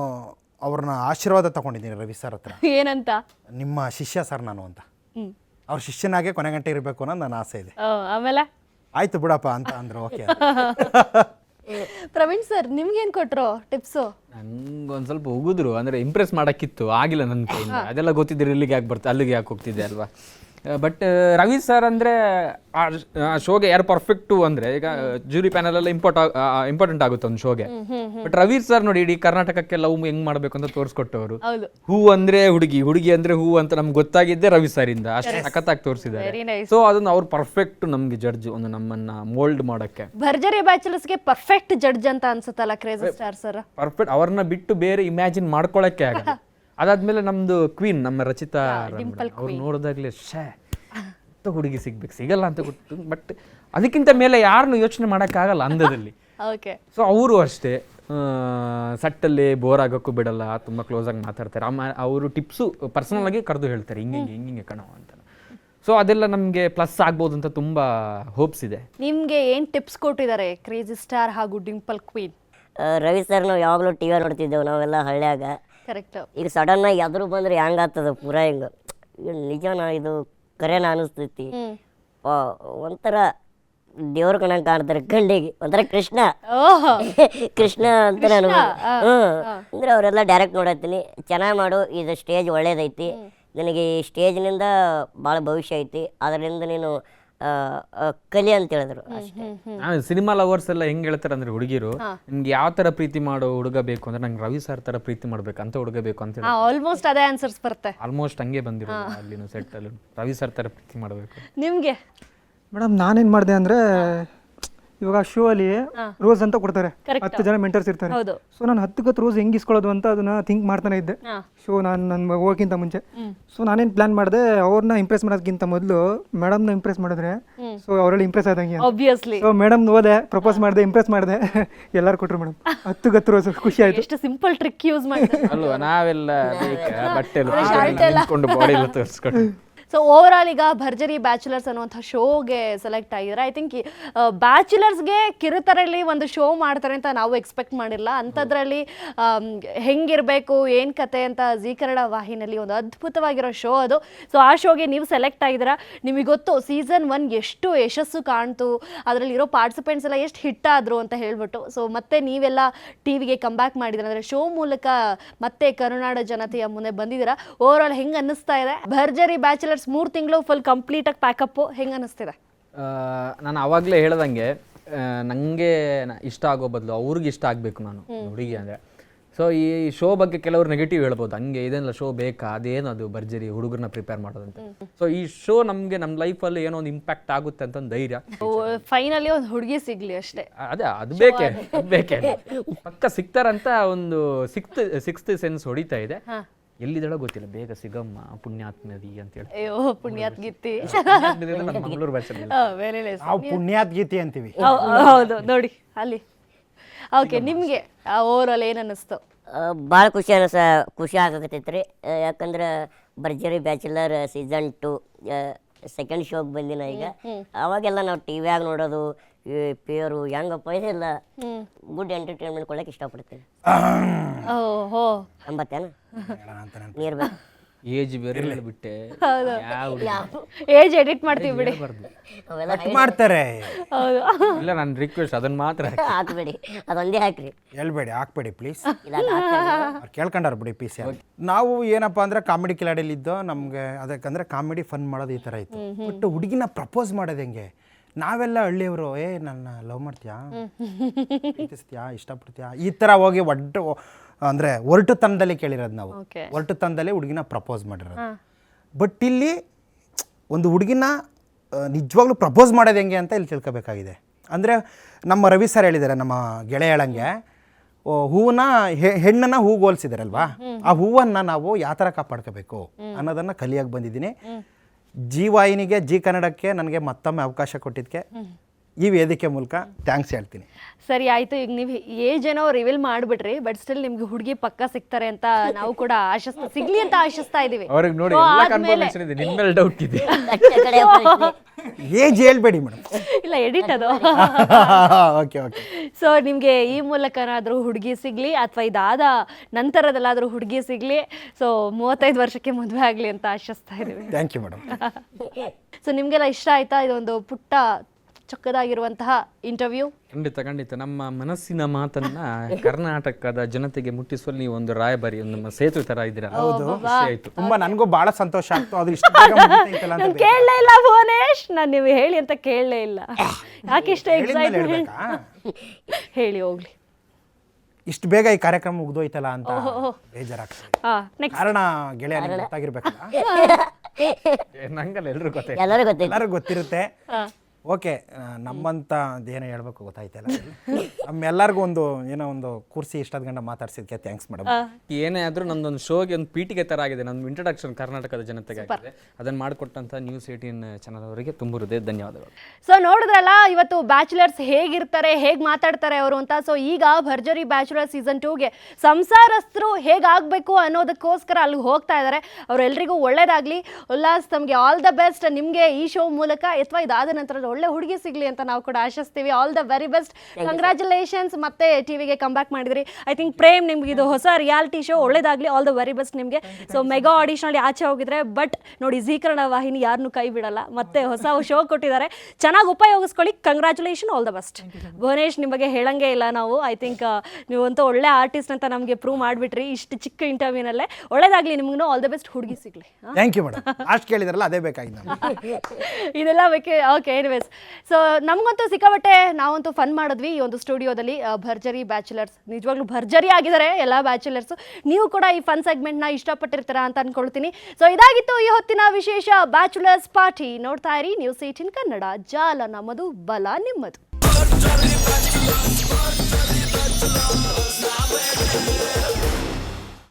ಅವ್ರನ್ನ ಆಶೀರ್ವಾದ ತಗೊಂಡಿದ್ದೀನಿ ರವಿ ಸರ್ ಹತ್ರ. ಏನಂತ? ನಿಮ್ಮ ಶಿಷ್ಯ ಸರ್ ನಾನು ಅಂತ. ಅವ್ರ ಶಿಷ್ಯನಾಗೆ ಕೊನೆ ಗಂಟೆ ಇರಬೇಕು ಅನ್ನೋ ನನ್ನ ಆಸೆ ಇದೆ. ಆಮೇಲೆ? ಆಯ್ತು ಬಿಡಪ್ಪ ಅಂತ ಅಂದ್ರು ಓಕೆ ಪ್ರವೀಣ್ ಸರ್ ನಿಮ್ಗೇನು ಕೊಟ್ರು ಟಿಪ್ಸು ನಂಗೊಂದು ಸ್ವಲ್ಪ ಉಗಿದ್ರು ಅಂದರೆ ಇಂಪ್ರೆಸ್ ಮಾಡೋಕ್ಕಿತ್ತು ಆಗಿಲ್ಲ ನನ್ನ ಅದೆಲ್ಲ ಗೊತ್ತಿದ್ರೆ ಇಲ್ಲಿಗೆ ಯಾಕೆ ಬರ್ತಾ ಅಲ್ಲಿಗೆ ಯಾಕೆ ಹೋಗ್ತಿದ್ದೆ ಅಲ್ವಾ? ಬಟ್ ರವಿ ಸರ್ ಅಂದರೆ ಆ ಶೋಗೆ ಯಾರು ಪರ್ಫೆಕ್ಟು ಅಂದರೆ ಈಗ ಜೂರಿ ಪ್ಯಾನಲ್ ಎಲ್ಲ ಇಂಪಾರ್ಟ್ ಇಂಪಾರ್ಟೆಂಟ್ ಆಗುತ್ತೆ ಒಂದು ಶೋಗೆ. ಬಟ್ ರವಿ ಸರ್ ನೋಡಿ ಇಡೀ ಕರ್ನಾಟಕಕ್ಕೆ ಲವ್ ಹೆಂಗ್ ಮಾಡಬೇಕು ಅಂತ ತೋರಿಸ್ಕೊಟ್ಟವರು. ಹೂ ಅಂದ್ರೆ ಹುಡುಗಿ ಹುಡುಗಿ ಅಂದ್ರೆ ಹೂ ಅಂತ ನಮ್ಗೆ ಗೊತ್ತಾಗಿದ್ದೆ ರವಿ ಸರ್ ಇಂದ. ಅಷ್ಟು ಸಖತ್ತಾಗಿ ತೋರಿಸಿದ್ದಾರೆ. ಸೊ ಅದನ್ನ ಅವ್ರು ಪರ್ಫೆಕ್ಟ್ ನಮ್ಗೆ ಜಡ್ಜ್ ಒಂದು ನಮ್ಮನ್ನ ಮೋಲ್ಡ್ ಮಾಡಕ್ಕೆ. ಭರ್ಜರಿ ಬ್ಯಾಚುಲರ್ಸ್ಗೆ ಪರ್ಫೆಕ್ಟ್ ಜಡ್ಜ್ ಅಂತ ಅನ್ಸುತ್ತಲ್ಲ ಕ್ರೇಜ್ ಸ್ಟಾರ್ ಸರ್ ಪರ್ಫೆಕ್ಟ್ ಅವ್ರನ್ನ ಬಿಟ್ಟು ಬೇರೆ ಇಮ್ಯಾಜಿನ್ ಮಾಡ್ಕೊಳಕ್ಕೆ ಆಗಲ್ಲ. ಅದಾದ್ಮೇಲೆ ನಮ್ದು ಕ್ವೀನ್ ನಮ್ಮ ರಚಿತಾ ಅವ್ರು ನೋಡಿದಾಗ್ಲೇ ಶೇ ಅಂತ ಹುಡುಗಿ ಸಿಗ್ಬೇಕು ಸಿಗಲ್ಲ ಅಂತ ಗೊತ್ತು ಬಟ್ ಅದಕ್ಕಿಂತ ಮೇಲೆ ಯಾರನ್ನು ಯೋಚನೆ ಮಾಡೋಕ್ಕಾಗಲ್ಲ ಅಂದದಲ್ಲಿ. ಓಕೆ ಸೊ ಅವರು ಅಷ್ಟೇ ಸಟ್ಟಲ್ಲಿ ಬೋರ್ ಆಗೋಕ್ಕೂ ಬಿಡಲ್ಲ ತುಂಬ ಕ್ಲೋಸ್ ಆಗಿ ಮಾತಾಡ್ತಾರೆ. ಅವರು ಟಿಪ್ಸು ಪರ್ಸನಲ್ ಆಗಿ ಕರೆದು ಹೇಳ್ತಾರೆ ಹಿಂಗೆ ಹಿಂಗೆ ಹಿಂಗೆ ಕಣೋ ಅಂತ. ಸೊ ಅದೆಲ್ಲ ನಮಗೆ ಪ್ಲಸ್ ಆಗ್ಬೋದು ಅಂತ ತುಂಬ ಹೋಪ್ಸ್ ಇದೆ. ನಿಮಗೆ ಏನು ಟಿಪ್ಸ್ ಕೊಟ್ಟಿದ್ದಾರೆ ಕ್ರೇಜಿ ಸ್ಟಾರ್ ಹಾಗೂ ಡಿಂಪಲ್ ಕ್ವೀನ್ ರವಿ ಸರ್ ನಾವು ಯಾವಾಗಲೂ ಟಿ ವಿ ನೋಡ್ತಿದ್ದೆವು ನಾವೆಲ್ಲ ಹಳ್ಳ್ಯಾಗ. ಕರೆಕ್ಟ್ ಈಗ ಆಗಿ ಎದುರು ಬಂದ್ರೆ ಹೆಂಗಾಗ್ತದ ಪೂರ ಹಿಂಗೆ. ನಿಜನಾ ಇದು ಕರೆನ ಅನಿಸ್ತೈತಿ. ಒಂಥರ ದೇವ್ರ ಕಣ ಕಾಣ್ತಾರೆ ಗಂಡಿಗೆ. ಒಂಥರ ಕೃಷ್ಣ. ಕೃಷ್ಣ ಅಂತ ನಾನು ಹ್ಮ್. ಅಂದ್ರೆ ಅವರೆಲ್ಲ ಡೈರೆಕ್ಟ್ ನೋಡತ್ತೀನಿ. ಚೆನ್ನಾಗಿ ಮಾಡು ಇದು ಸ್ಟೇಜ್ ಒಳ್ಳೇದೈತಿ. ನಿನಗೆ ಈ ಸ್ಟೇಜ್ನಿಂದ ಭಾಳ ಭವಿಷ್ಯ ಐತಿ. ಅದರಿಂದ ನೀನು ಕಲಿ ಅಂತ ಹೇಳಿದ್ರು ಅಷ್ಟೇ. ಸಿನಿಮಾ ಲವರ್ಸ್ ಎಲ್ಲ ಹೆಂಗ್ ಹೇಳ್ತಾರೆ ಅಂದ್ರೆ ಹುಡುಗಿರು ನಿಮ್ಗೆ ಯಾವ ತರ ಪ್ರೀತಿ ಮಾಡೋ ಹುಡುಗ ಬೇಕು ಅಂದ್ರೆ ನಂಗೆ ರವಿ ಸರ್ ತರ ಪ್ರೀತಿ ಮಾಡ್ಬೇಕು ಅಂತ ಹುಡುಗ ಬೇಕು ಅಂತ ಹೇಳಿ ಆಲ್ಮೋಸ್ಟ್ ಅದೇ ಆನ್ಸರ್ಸ್ ಬರುತ್ತೆ. ಆಲ್ಮೋಸ್ಟ್ ಹಂಗೆ ಬಂದಿರೋ ಅಲ್ಲಿನ ಸೆಟ್ ಅಲ್ಲಿ ರವಿ ಸರ್ ತರ ಪ್ರೀತಿ ಮಾಡಬೇಕು. ನಿಮ್ಗೆ? ಮೇಡಮ್ ನಾನೇನು ಮಾಡಿದೆ ಅಂದರೆ ಇವಾಗ ಶೋ ಅಲ್ಲಿ ರೋಸ್ ಅಂತ ಕೊಡ್ತಾರೆ. ಹತ್ತು ಜನ ಮೆಂಟರ್ಸ್ ಇರ್ತಾರೆ. ಸೊ ನಾನು ಹತ್ತು ಗತ್ತು ರೋಸ್ ಹೆಂಗ್ ಇಸ್ಕೊಳ್ಳೋದು ಅಂತ ಅದನ್ನ ಥಿಂಕ್ ಮಾಡ್ತಾನೆ ಇದ್ದೆ. ಶೋ ನಾನು ನನ್ನ ಹೋಗೋಕ್ಕಿಂತ ಮುಂಚೆ. ಸೊ ನಾನೇನು ಪ್ಲಾನ್ ಮಾಡಿದೆ ಅವ್ರನ್ನ ಇಂಪ್ರೆಸ್ ಮಾಡೋದಕ್ಕಿಂತ ಮೊದಲು ಮೇಡಮ್ನ ಇಂಪ್ರೆಸ್ ಮಾಡಿದ್ರೆ ಸೊ ಅವರಲ್ಲಿ ಇಂಪ್ರೆಸ್ ಆದಂಗೆ ಆಬ್ವಿಯಸ್ಲಿ ಸೊ ಮೇಡಮ್ ಹೋದೆ ಪ್ರಪೋಸ್ ಮಾಡಿದೆ ಇಂಪ್ರೆಸ್ ಮಾಡಿದೆ. ಎಲ್ಲರೂ ಕೊಟ್ಟರು ಮೇಡಮ್ ಹತ್ತು ಗತ್ತು ರೋಸ್ ಖುಷಿ ಆಯ್ತು. ಎಷ್ಟು ಸಿಂಪಲ್ ಟ್ರಿಕ್ ಯೂಸ್ ಮಾಡಿ ಅಲ್ವಾ ನಾವೆಲ್ಲ ಬಟ್ಟೆ ಬಟ್ಟೆ ಸೊ ಓವರ್ ಆಲ್ ಈಗ ಭರ್ಜರಿ ಬ್ಯಾಚುಲರ್ಸ್ ಅನ್ನುವಂಥ ಶೋಗೆ ಸೆಲೆಕ್ಟ್ ಆಗಿದ್ದಾರೆ. ಐ ಥಿಂಕ್ ಬ್ಯಾಚುಲರ್ಸ್ಗೆ ಕಿರುತರಲ್ಲಿ ಒಂದು ಶೋ ಮಾಡ್ತಾರೆ ಅಂತ ನಾವು ಎಕ್ಸ್ಪೆಕ್ಟ್ ಮಾಡಿಲ್ಲ. ಅಂಥದ್ರಲ್ಲಿ ಹೆಂಗಿರಬೇಕು, ಏನು ಕತೆ ಅಂತ ಜೀ ಕನ್ನಡ ವಾಹಿನಿಯಲ್ಲಿ ಒಂದು ಅದ್ಭುತವಾಗಿರೋ ಶೋ ಅದು. ಸೊ ಆ ಶೋಗೆ ನೀವು ಸೆಲೆಕ್ಟ್ ಆಗಿದ್ದೀರಾ? ನಿಮಗೆ ಗೊತ್ತು ಸೀಸನ್ ಒನ್ ಎಷ್ಟು ಯಶಸ್ಸು ಕಾಣ್ತು, ಅದರಲ್ಲಿರೋ ಪಾರ್ಟಿಸಿಪೆಂಟ್ಸ್ ಎಲ್ಲ ಎಷ್ಟು ಹಿಟ್ ಆದರು ಅಂತ ಹೇಳ್ಬಿಟ್ಟು. ಸೊ ಮತ್ತೆ ನೀವೆಲ್ಲ ಟಿ ವಿಗೆ ಕಮ್ಬ್ಯಾಕ್ ಮಾಡಿದ್ರೆ ಅಂದರೆ ಶೋ ಮೂಲಕ ಮತ್ತೆ ಕರುನಾಡ ಜನತೆಯ ಮುಂದೆ ಬಂದಿದ್ದೀರಾ? ಓವರ್ ಆಲ್ ಹೆಂಗೆ ಅನ್ನಿಸ್ತಾ ಇದೆ? ಭರ್ಜರಿ ಬ್ಯಾಚುಲರ್ಸ್ ಮೂರು ತಿಂಗಳು ಫುಲ್ ಕಂಪ್ಲೀಟ್ ಆಗಿ ಹೆಂಗೆ ಅನ್ನಿಸ್ತಿದೆ ಆ, ನಾನು ಅವಾಗಲೇ ಹೇಳ್ದಂಗೆ ನನಗೆ ನಂಗೆ ಇಷ್ಟ ಆಗೋ ಬದಲು ಅವ್ರಿಗೆ ಇಷ್ಟ ಆಗಬೇಕು ನಾನು ಹುಡುಗಿ ಅಂದರೆ. ಸೊ ಈ ಶೋ ಬಗ್ಗೆ ಕೆಲವರು ನೆಗೆಟಿವ್ ಹೇಳ್ಬೋದು. ಹಂಗೆ ಇದೆಲ್ಲ ಶೋ ಬೇಕಾ? ಅದೇನು ಅದು ಭರ್ಜರಿ ಹುಡುಗರನ್ನ ಪ್ರಿಪೇರ್ ಮಾಡೋದಂತ. ಸೊ ಈ ಶೋ ನಮಗೆ ನಮ್ಮ ಲೈಫಲ್ಲಿ ಏನೋ ಒಂದು ಇಂಪ್ಯಾಕ್ಟ್ ಆಗುತ್ತೆ ಅಂತ ಒಂದು ಧೈರ್ಯ ಫೈನಲಿ ಒಂದು ಹುಡುಗಿ ಸಿಗ್ಲಿ ಅಷ್ಟೇ. ಅದೇ ಅದು ಬೇಕೇ ಬೇಕೇ. ಪಕ್ಕ ಸಿಗ್ತಾರಂತ ಒಂದು ಸಿಕ್ತ್ ಸಿಕ್ಸ್ತ್ ಸೆನ್ಸ್ ಹೊಡಿತಾ ಇದೆ. ಎಲ್ಲಿದ್ದಾಳೋ ಗೊತ್ತಿಲ್ಲ. ಬೇಗ ಸಿಗಮ್ಮ ಪುಣ್ಯಾತ್ಮದಿ ಅಂತೇಳಿ. ಅಯ್ಯೋ ಪುಣ್ಯಾತ್ ಗೀತಿ ಮಂಗಳೂರು ನಾವು ಪುಣ್ಯಾತ್ ಗೀತೆ ಅಂತೀವಿ. ಹೌದು ನೋಡಿ ಅಲ್ಲಿ. ಓಕೆ ನಿಮಗೆ ಓವರ್ ಆಲ್ ಏನು ಅನ್ನಿಸ್ತು? ಭಾಳ ಖುಷಿ ಅನಿಸ ಖುಷಿ ಆಗಕತ್ತೈತೆ ರೀ ಯಾಕಂದ್ರೆ ಭರ್ಜರಿ ಬ್ಯಾಚುಲರ್ ಸೀಸನ್ ಟು ಸೆಕೆಂಡ್ ಶೋಗೆ ಬಂದಿನ ಈಗ. ಅವಾಗೆಲ್ಲ ನಾವು ಟಿ ವ್ಯಾಗ ನೋಡೋದು ಈ ಪೇರು ಹೆಂಗಪ್ಪ ಇದೆಲ್ಲ ಗುಡ್ ಎಂಟರ್ಟೈನ್ಮೆಂಟ್ ಕೊಡಕ್ಕೆ ಇಷ್ಟಪಡ್ತೀನಿ. ಓಹೋ ಅಂಬತ್ತೇನ ನೀರು ಬೇಕು ಏಜ್ ಬೇರೆ ಬಿಟ್ಟೆ. ಏಜ್ ಎಡಿಟ್ ಮಾಡ್ತೀವಿ ಬಿಡಿ. ಅವೆಲ್ಲ ಕಟ್ ಮಾಡ್ತಾರೆ. ಹೌದು. ಇಲ್ಲ ನನ್ನ ರಿಕ್ವೆಸ್ಟ್ ಅದನ್ನ ಮಾತ್ರ ಹಾಕ್ಬೇಡಿ ಅದೊಂದೇ ಹಾಕ್ರಿ. ಹೇಳ್ಬೇಡಿ ಹಾಕ್ಬೇಡಿ ಪ್ಲೀಸ್ ಇಲ್ಲ ಅದ್ ಹಾಕ್ತಾರೆ. ಅವ್ರು ಕೇಳ್ಕೊಂಡಾರ ಬಿಡಿ ಪಿ ಸಿ ನಾವು ಏನಪ್ಪ ಅಂದ್ರೆ ಕಾಮಿಡಿ ಕಿಲಾಡಿಲಿದ್ದೋ ನಮಗೆ ಅದಕ್ಕಂದ್ರೆ ಕಾಮಿಡಿ ಫನ್ ಮಾಡೋದು ಈ ಥರ ಇತ್ತು. ಬಟ್ ಹುಡುಗಿನ ಪ್ರಪೋಸ್ ಮಾಡೋದು ಹೆಂಗೆ? ನಾವೆಲ್ಲ ಹಳ್ಳಿಯವರು ಏ ನನ್ನ ಲವ್ ಮಾಡ್ತೀಯಾ? ಪ್ರೀತಿಸ್ತೀಯಾ? ಇಷ್ಟಪಡ್ತೀಯಾ? ಈ ಥರ ಹೋಗಿ ಒಡ್ಡು ಅಂದರೆ ಒರಟುತನದಲ್ಲಿ ಕೇಳಿರೋದು ನಾವು. ಹೊರಟು ತನದಲ್ಲಿ ಹುಡುಗಿನ ಪ್ರಪೋಸ್ ಮಾಡಿರೋದು. ಬಟ್ ಇಲ್ಲಿ ಒಂದು ಹುಡುಗಿನ ನಿಜವಾಗ್ಲೂ ಪ್ರಪೋಸ್ ಮಾಡೋದು ಹೆಂಗೆ ಅಂತ ಇಲ್ಲಿ ತಿಳ್ಕೊಬೇಕಾಗಿದೆ. ಅಂದರೆ ನಮ್ಮ ರವಿ ಸರ್ ಹೇಳಿದ್ದಾರೆ ನಮ್ಮ ಗೆಳೆಯಳಂಗೆ ಹೇಳಂಗೆ ಹೂವನ್ನ ಹೆ- ಹೆಣ್ಣನ್ನ ಹೂಗೆ ಹೋಲಿಸಿದಾರಲ್ವಾ? ಆ ಹೂವನ್ನು ನಾವು ಯಾವ ಥರ ಕಾಪಾಡ್ಕೋಬೇಕು ಅನ್ನೋದನ್ನು ಕಲಿಯಾಗಿ ಬಂದಿದ್ದೀನಿ. ಜಿ ವಾಹಿನಿಗೆ ಜಿ ಕನ್ನಡಕ್ಕೆ ನನಗೆ ಮತ್ತೊಮ್ಮೆ ಅವಕಾಶ ಕೊಟ್ಟಿದ್ದಕ್ಕೆ ಈ ವೇದಿಕೆ ಮೂಲಕ ಥ್ಯಾಂಕ್ಸ್ ಹೇಳ್ತೀನಿ. ಸರಿ ಆಯ್ತು. ಈಗ ನೀವು ಏಜ್ ಏನೋ ರಿವೀಲ್ ಮಾಡ್ಬಿಟ್ರಿ ಬಟ್ ಸ್ಟಿಲ್ ನಿಮ್ಗೆ ಹುಡುಗಿ ಪಕ್ಕ ಸಿಗ್ತಾರೆ ಅಂತ ನಾವು ಕೂಡ ಆಶಿಸ್ತಾ ಸಿಗ್ಲಿ ಅಂತ ಆಶಿಸ್ತಾ ಇದೀವಿ. ಅವ್ರಿಗೆ ನೋಡಿ So, ಎಲ್ಲ ಆದ್ಮೇಲೆ- ಕನ್ಫರ್ಮೇಶನ್ ಇದೆ ನಿನ್ ಮೇಲೆ ಡೌಟ್ ಇದೆ. ಏಜ್ ಹೇಳ್ಬೇಡಿ ಮೇಡಮ್. ಇಲ್ಲ ಎಡಿಟ್ ಅದು. ಓಕೆ ಓಕೆ ಸೊ ನಿಮಗೆ ಈ ಮೂಲಕನಾದರೂ ಹುಡುಗಿ ಸಿಗ್ಲಿ ಅಥವಾ ಇದಾದ ನಂತರದಲ್ಲಾದ್ರೂ ಹುಡುಗಿ ಸಿಗ್ಲಿ ಸೊ ಮೂವತ್ತೈದು ವರ್ಷಕ್ಕೆ ಮದುವೆ ಆಗಲಿ ಅಂತ ಆಶಿಸ್ತಾ ಇದೀವಿ. ಥ್ಯಾಂಕ್ ಯು ಮೇಡಮ್ ಸೊ ನಿಮಗೆಲ್ಲ ಇಷ್ಟ ಆಯ್ತಾ? ಇದೊಂದು ಪುಟ್ಟ ಚೊಕ್ಕದಾಗಿರುವಂತಹ ಇಂಟರ್ವ್ಯೂ? ಖಂಡಿತ ಖಂಡಿತ. ನಮ್ಮ ಮನಸ್ಸಿನ ಮಾತನ್ನ ಕರ್ನಾಟಕದ ಜನತೆಗೆ ಮುಟ್ಟಿಸುವಲ್ಲಿ ನೀವು ಒಂದು ರಾಯಭಾರಿ ಒಂದು ನಮ್ಮ ಸೇತುವೆ ತರ ಇದ್ದೀರಾ? ಹೌದು ಆಯ್ತು. ತುಂಬಾ ನನಗೂ ಬಹಳ ಸಂತೋಷ ಆಗ್ತು. ಅದು ಇಷ್ಟ ಬೇಗ ಮುಗೀತೈತಲ್ಲ ಅಂತ ನಾನು ಕೇಳಲೇ ಇಲ್ಲ ಭುವನೇಶ್. ನಾನು ನೀವು ಹೇಳಿ ಅಂತ ಕೇಳಲೇ ಇಲ್ಲ. ಯಾಕೆ ಇಷ್ಟ ಹೇಳಿದ್ಮೇಲೆ ಎಕ್ಸೈಟ್ಮೆಂಟ್ ಹೇಳ್ಬೇಕಾ? ಹೇಳಿ ಹೋಗ್ಲಿ. ಇಷ್ಟು ಬೇಗ ಈ ಕಾರ್ಯಕ್ರಮ ಮುಗ್ದೋಯ್ತಲ್ಲ ಅಂತ ಬೇಜಾರಾಗ್ತದೆ. ಹಾ ನೆಕ್ಸ್ಟ್ ಕಾರಣ ಗೆಳೆಯ ನಿಮ್ಗೆ ಗೊತ್ತಾಗಿರ್ಬೇಕಲ್ಲ? ನಂಗಲ್ಲ ಎಲ್ರು ಗೊತ್ತೇ. ಎಲ್ಲರೂ ಗೊತ್ತಿದೆ ಎಲ್ಲರಿಗೂ ಗೊತ್ತಿರುತ್ತೆ. ಓಕೆ ನಮ್ಮಂತ ಅದೇನೋ ಹೇಳ್ಬೇಕು ಗೊತ್ತಾಯ್ತಲ್ಲ? ನಮ್ಮೆಲ್ಲರಿಗೂ ಒಂದು ಏನೋ ಒಂದು ಕುರ್ಸಿ ಇಷ್ಟದ ಗಂಡ ಮಾತಾಡ್ಸಿದ್ಕೆ ಥ್ಯಾಂಕ್ಸ್ ಮೇಡಮ್ ಏನೇ ಆದ್ರೂ ನಂದೊಂದು ಶೋಗೆ ಒಂದು ಪೀಠಿಗೆ ತರ ಆಗಿದೆ. ನಂದು ಇಂಟ್ರಡಕ್ಷನ್ ಕರ್ನಾಟಕದ ಜನತೆಗೆ ಆಗಿದೆ. ಅದನ್ನ ಮಾಡಿಕೊಟ್ಟಂತ ನ್ಯೂಸ್ ಏಟೀನ್ ಚಾನಲ್ ಅವರಿಗೆ ತುಂಬ ಹೃದಯ ಧನ್ಯವಾದಗಳು. ಸೊ ನೋಡಿದ್ರಲ್ಲ ಇವತ್ತು ಬ್ಯಾಚುಲರ್ಸ್ ಹೇಗಿರ್ತಾರೆ ಹೇಗೆ ಮಾತಾಡ್ತಾರೆ ಅವರು ಅಂತ. ಸೊ ಈಗ ಭರ್ಜರಿ ಬ್ಯಾಚುಲರ್ ಸೀಸನ್ ಟೂಗೆ ಸಂಸಾರಸ್ಥರು ಹೇಗಾಗಬೇಕು ಅನ್ನೋದಕ್ಕೋಸ್ಕರ ಅಲ್ಲಿ ಹೋಗ್ತಾ ಇದ್ದಾರೆ ಅವರೆಲ್ಲರಿಗೂ ಒಳ್ಳೇದಾಗಲಿ. ಉಲ್ಲಾಸ್ ತಮಗೆ ಆಲ್ ದ ಬೆಸ್ಟ್ ನಿಮಗೆ ಈ ಶೋ ಮೂಲಕ ಅಥವಾ ಇದಾದ ನಂತರ ಒಳ್ಳೆ ಹುಡುಗಿ ಸಿಗ್ಲಿ ಅಂತ ನಾವು ಕೂಡ ಆಶಿಸ್ತೀವಿ. All the very best congratulations ಮತ್ತೆ ಟಿವಿಗೆ ಕಮ್ ಬ್ಯಾಕ್ ಮಾಡಿದ್ರಿ. ಐ ಥಿಂಕ್ ಪ್ರೇಮ್ ನಿಮ್ಗೆ ಇದು ಹೊಸ ರಿಯಾಲಿಟಿ ಶೋ ಒಳ್ಳೇದಾಗ್ಲಿ. ಆಲ್ ದ ವೆರಿ ಬೆಸ್ಟ್ ನಿಮಗೆ. ಸೊ ಮೆಗಾ ಆಡಿಷನಲ್ಲಿ ಆಚೆ ಹೋಗಿದ್ರೆ ಬಟ್ ನೋಡಿ ಝೀಕರಣ ವಾಹಿನಿ ಯಾರನ್ನು ಕೈ ಬಿಡಲ್ಲ. ಮತ್ತೆ ಹೊಸ ಶೋ ಕೊಟ್ಟಿದ್ದಾರೆ. ಚೆನ್ನಾಗಿ ಉಪಯೋಗಿಸ್ಕೊಳ್ಳಿ. Congratulation all the best Bhuvanesh ನಿಮ್ಮ ಬಗ್ಗೆ ಹೇಳಂಗೆ ಇಲ್ಲ ನಾವು. ಐ ಥಿಂಕ್ ನೀವಂತೂ ಒಳ್ಳೆ ಆರ್ಟಿಸ್ಟ್ ಅಂತ ನಮಗೆ ಪ್ರೂವ್ ಮಾಡಿಬಿಟ್ರಿ. ಇಷ್ಟು ಚಿಕ್ಕ ಇಂಟರ್ವ್ಯೂನಲ್ಲೇ ಒಳ್ಳೇದಾಗಲಿ ನಿಮಗೂ ಆಲ್ ದ ಬೆಸ್ಟ್ ಹುಡುಗಿ ಸಿಗಲಿ. ಥ್ಯಾಂಕ್ ಯು ಮೇಡಮ್ ಅಷ್ಟು ಕೇಳಿದ್ರಲ್ಲ ಅದೇ ಬೇಕಾಗಿತ್ತು ಇದೆಲ್ಲ ಬೇಕೆ ಓಕೆ ಎನಿವೇಸ್ ಸೊ ನಮಗಂತೂ ಸಿಕ್ಕಾಬಟ್ಟೆ ನಾವಂತೂ ಫನ್ ಮಾಡಿದ್ವಿ ಈ ಒಂದು ಸ್ಟುಡಿಯೋದಲ್ಲಿ ಭರ್ಜರಿ ಬ್ಯಾಚುಲರ್ಸ್ ನಿಜವಾಗ್ಲೂ ಭರ್ಜರಿ ಆಗಿದ್ದಾರೆ ಎಲ್ಲ ಬ್ಯಾಚುಲರ್ಸು ನೀವು ಕೂಡ ಈ ಫನ್ ಸೆಗ್ಮೆಂಟ್ನ ಇಷ್ಟಪಟ್ಟಿರ್ತೀರ ಅಂತ ಅನ್ಕೊಳ್ತೀನಿ. ಸೊ ಇದಾಗಿತ್ತು ಈ ಹೊತ್ತಿನ ವಿಶೇಷ ಬ್ಯಾಚುಲರ್ಸ್ ಪಾರ್ಟಿ ನೋಡ್ತಾ ಇರಿ ನ್ಯೂಸ್ ಏಟಿನ್ ಕನ್ನಡ. ಜಾಲ ನಮ್ಮದು ಬಲ ನಿಮ್ಮದು.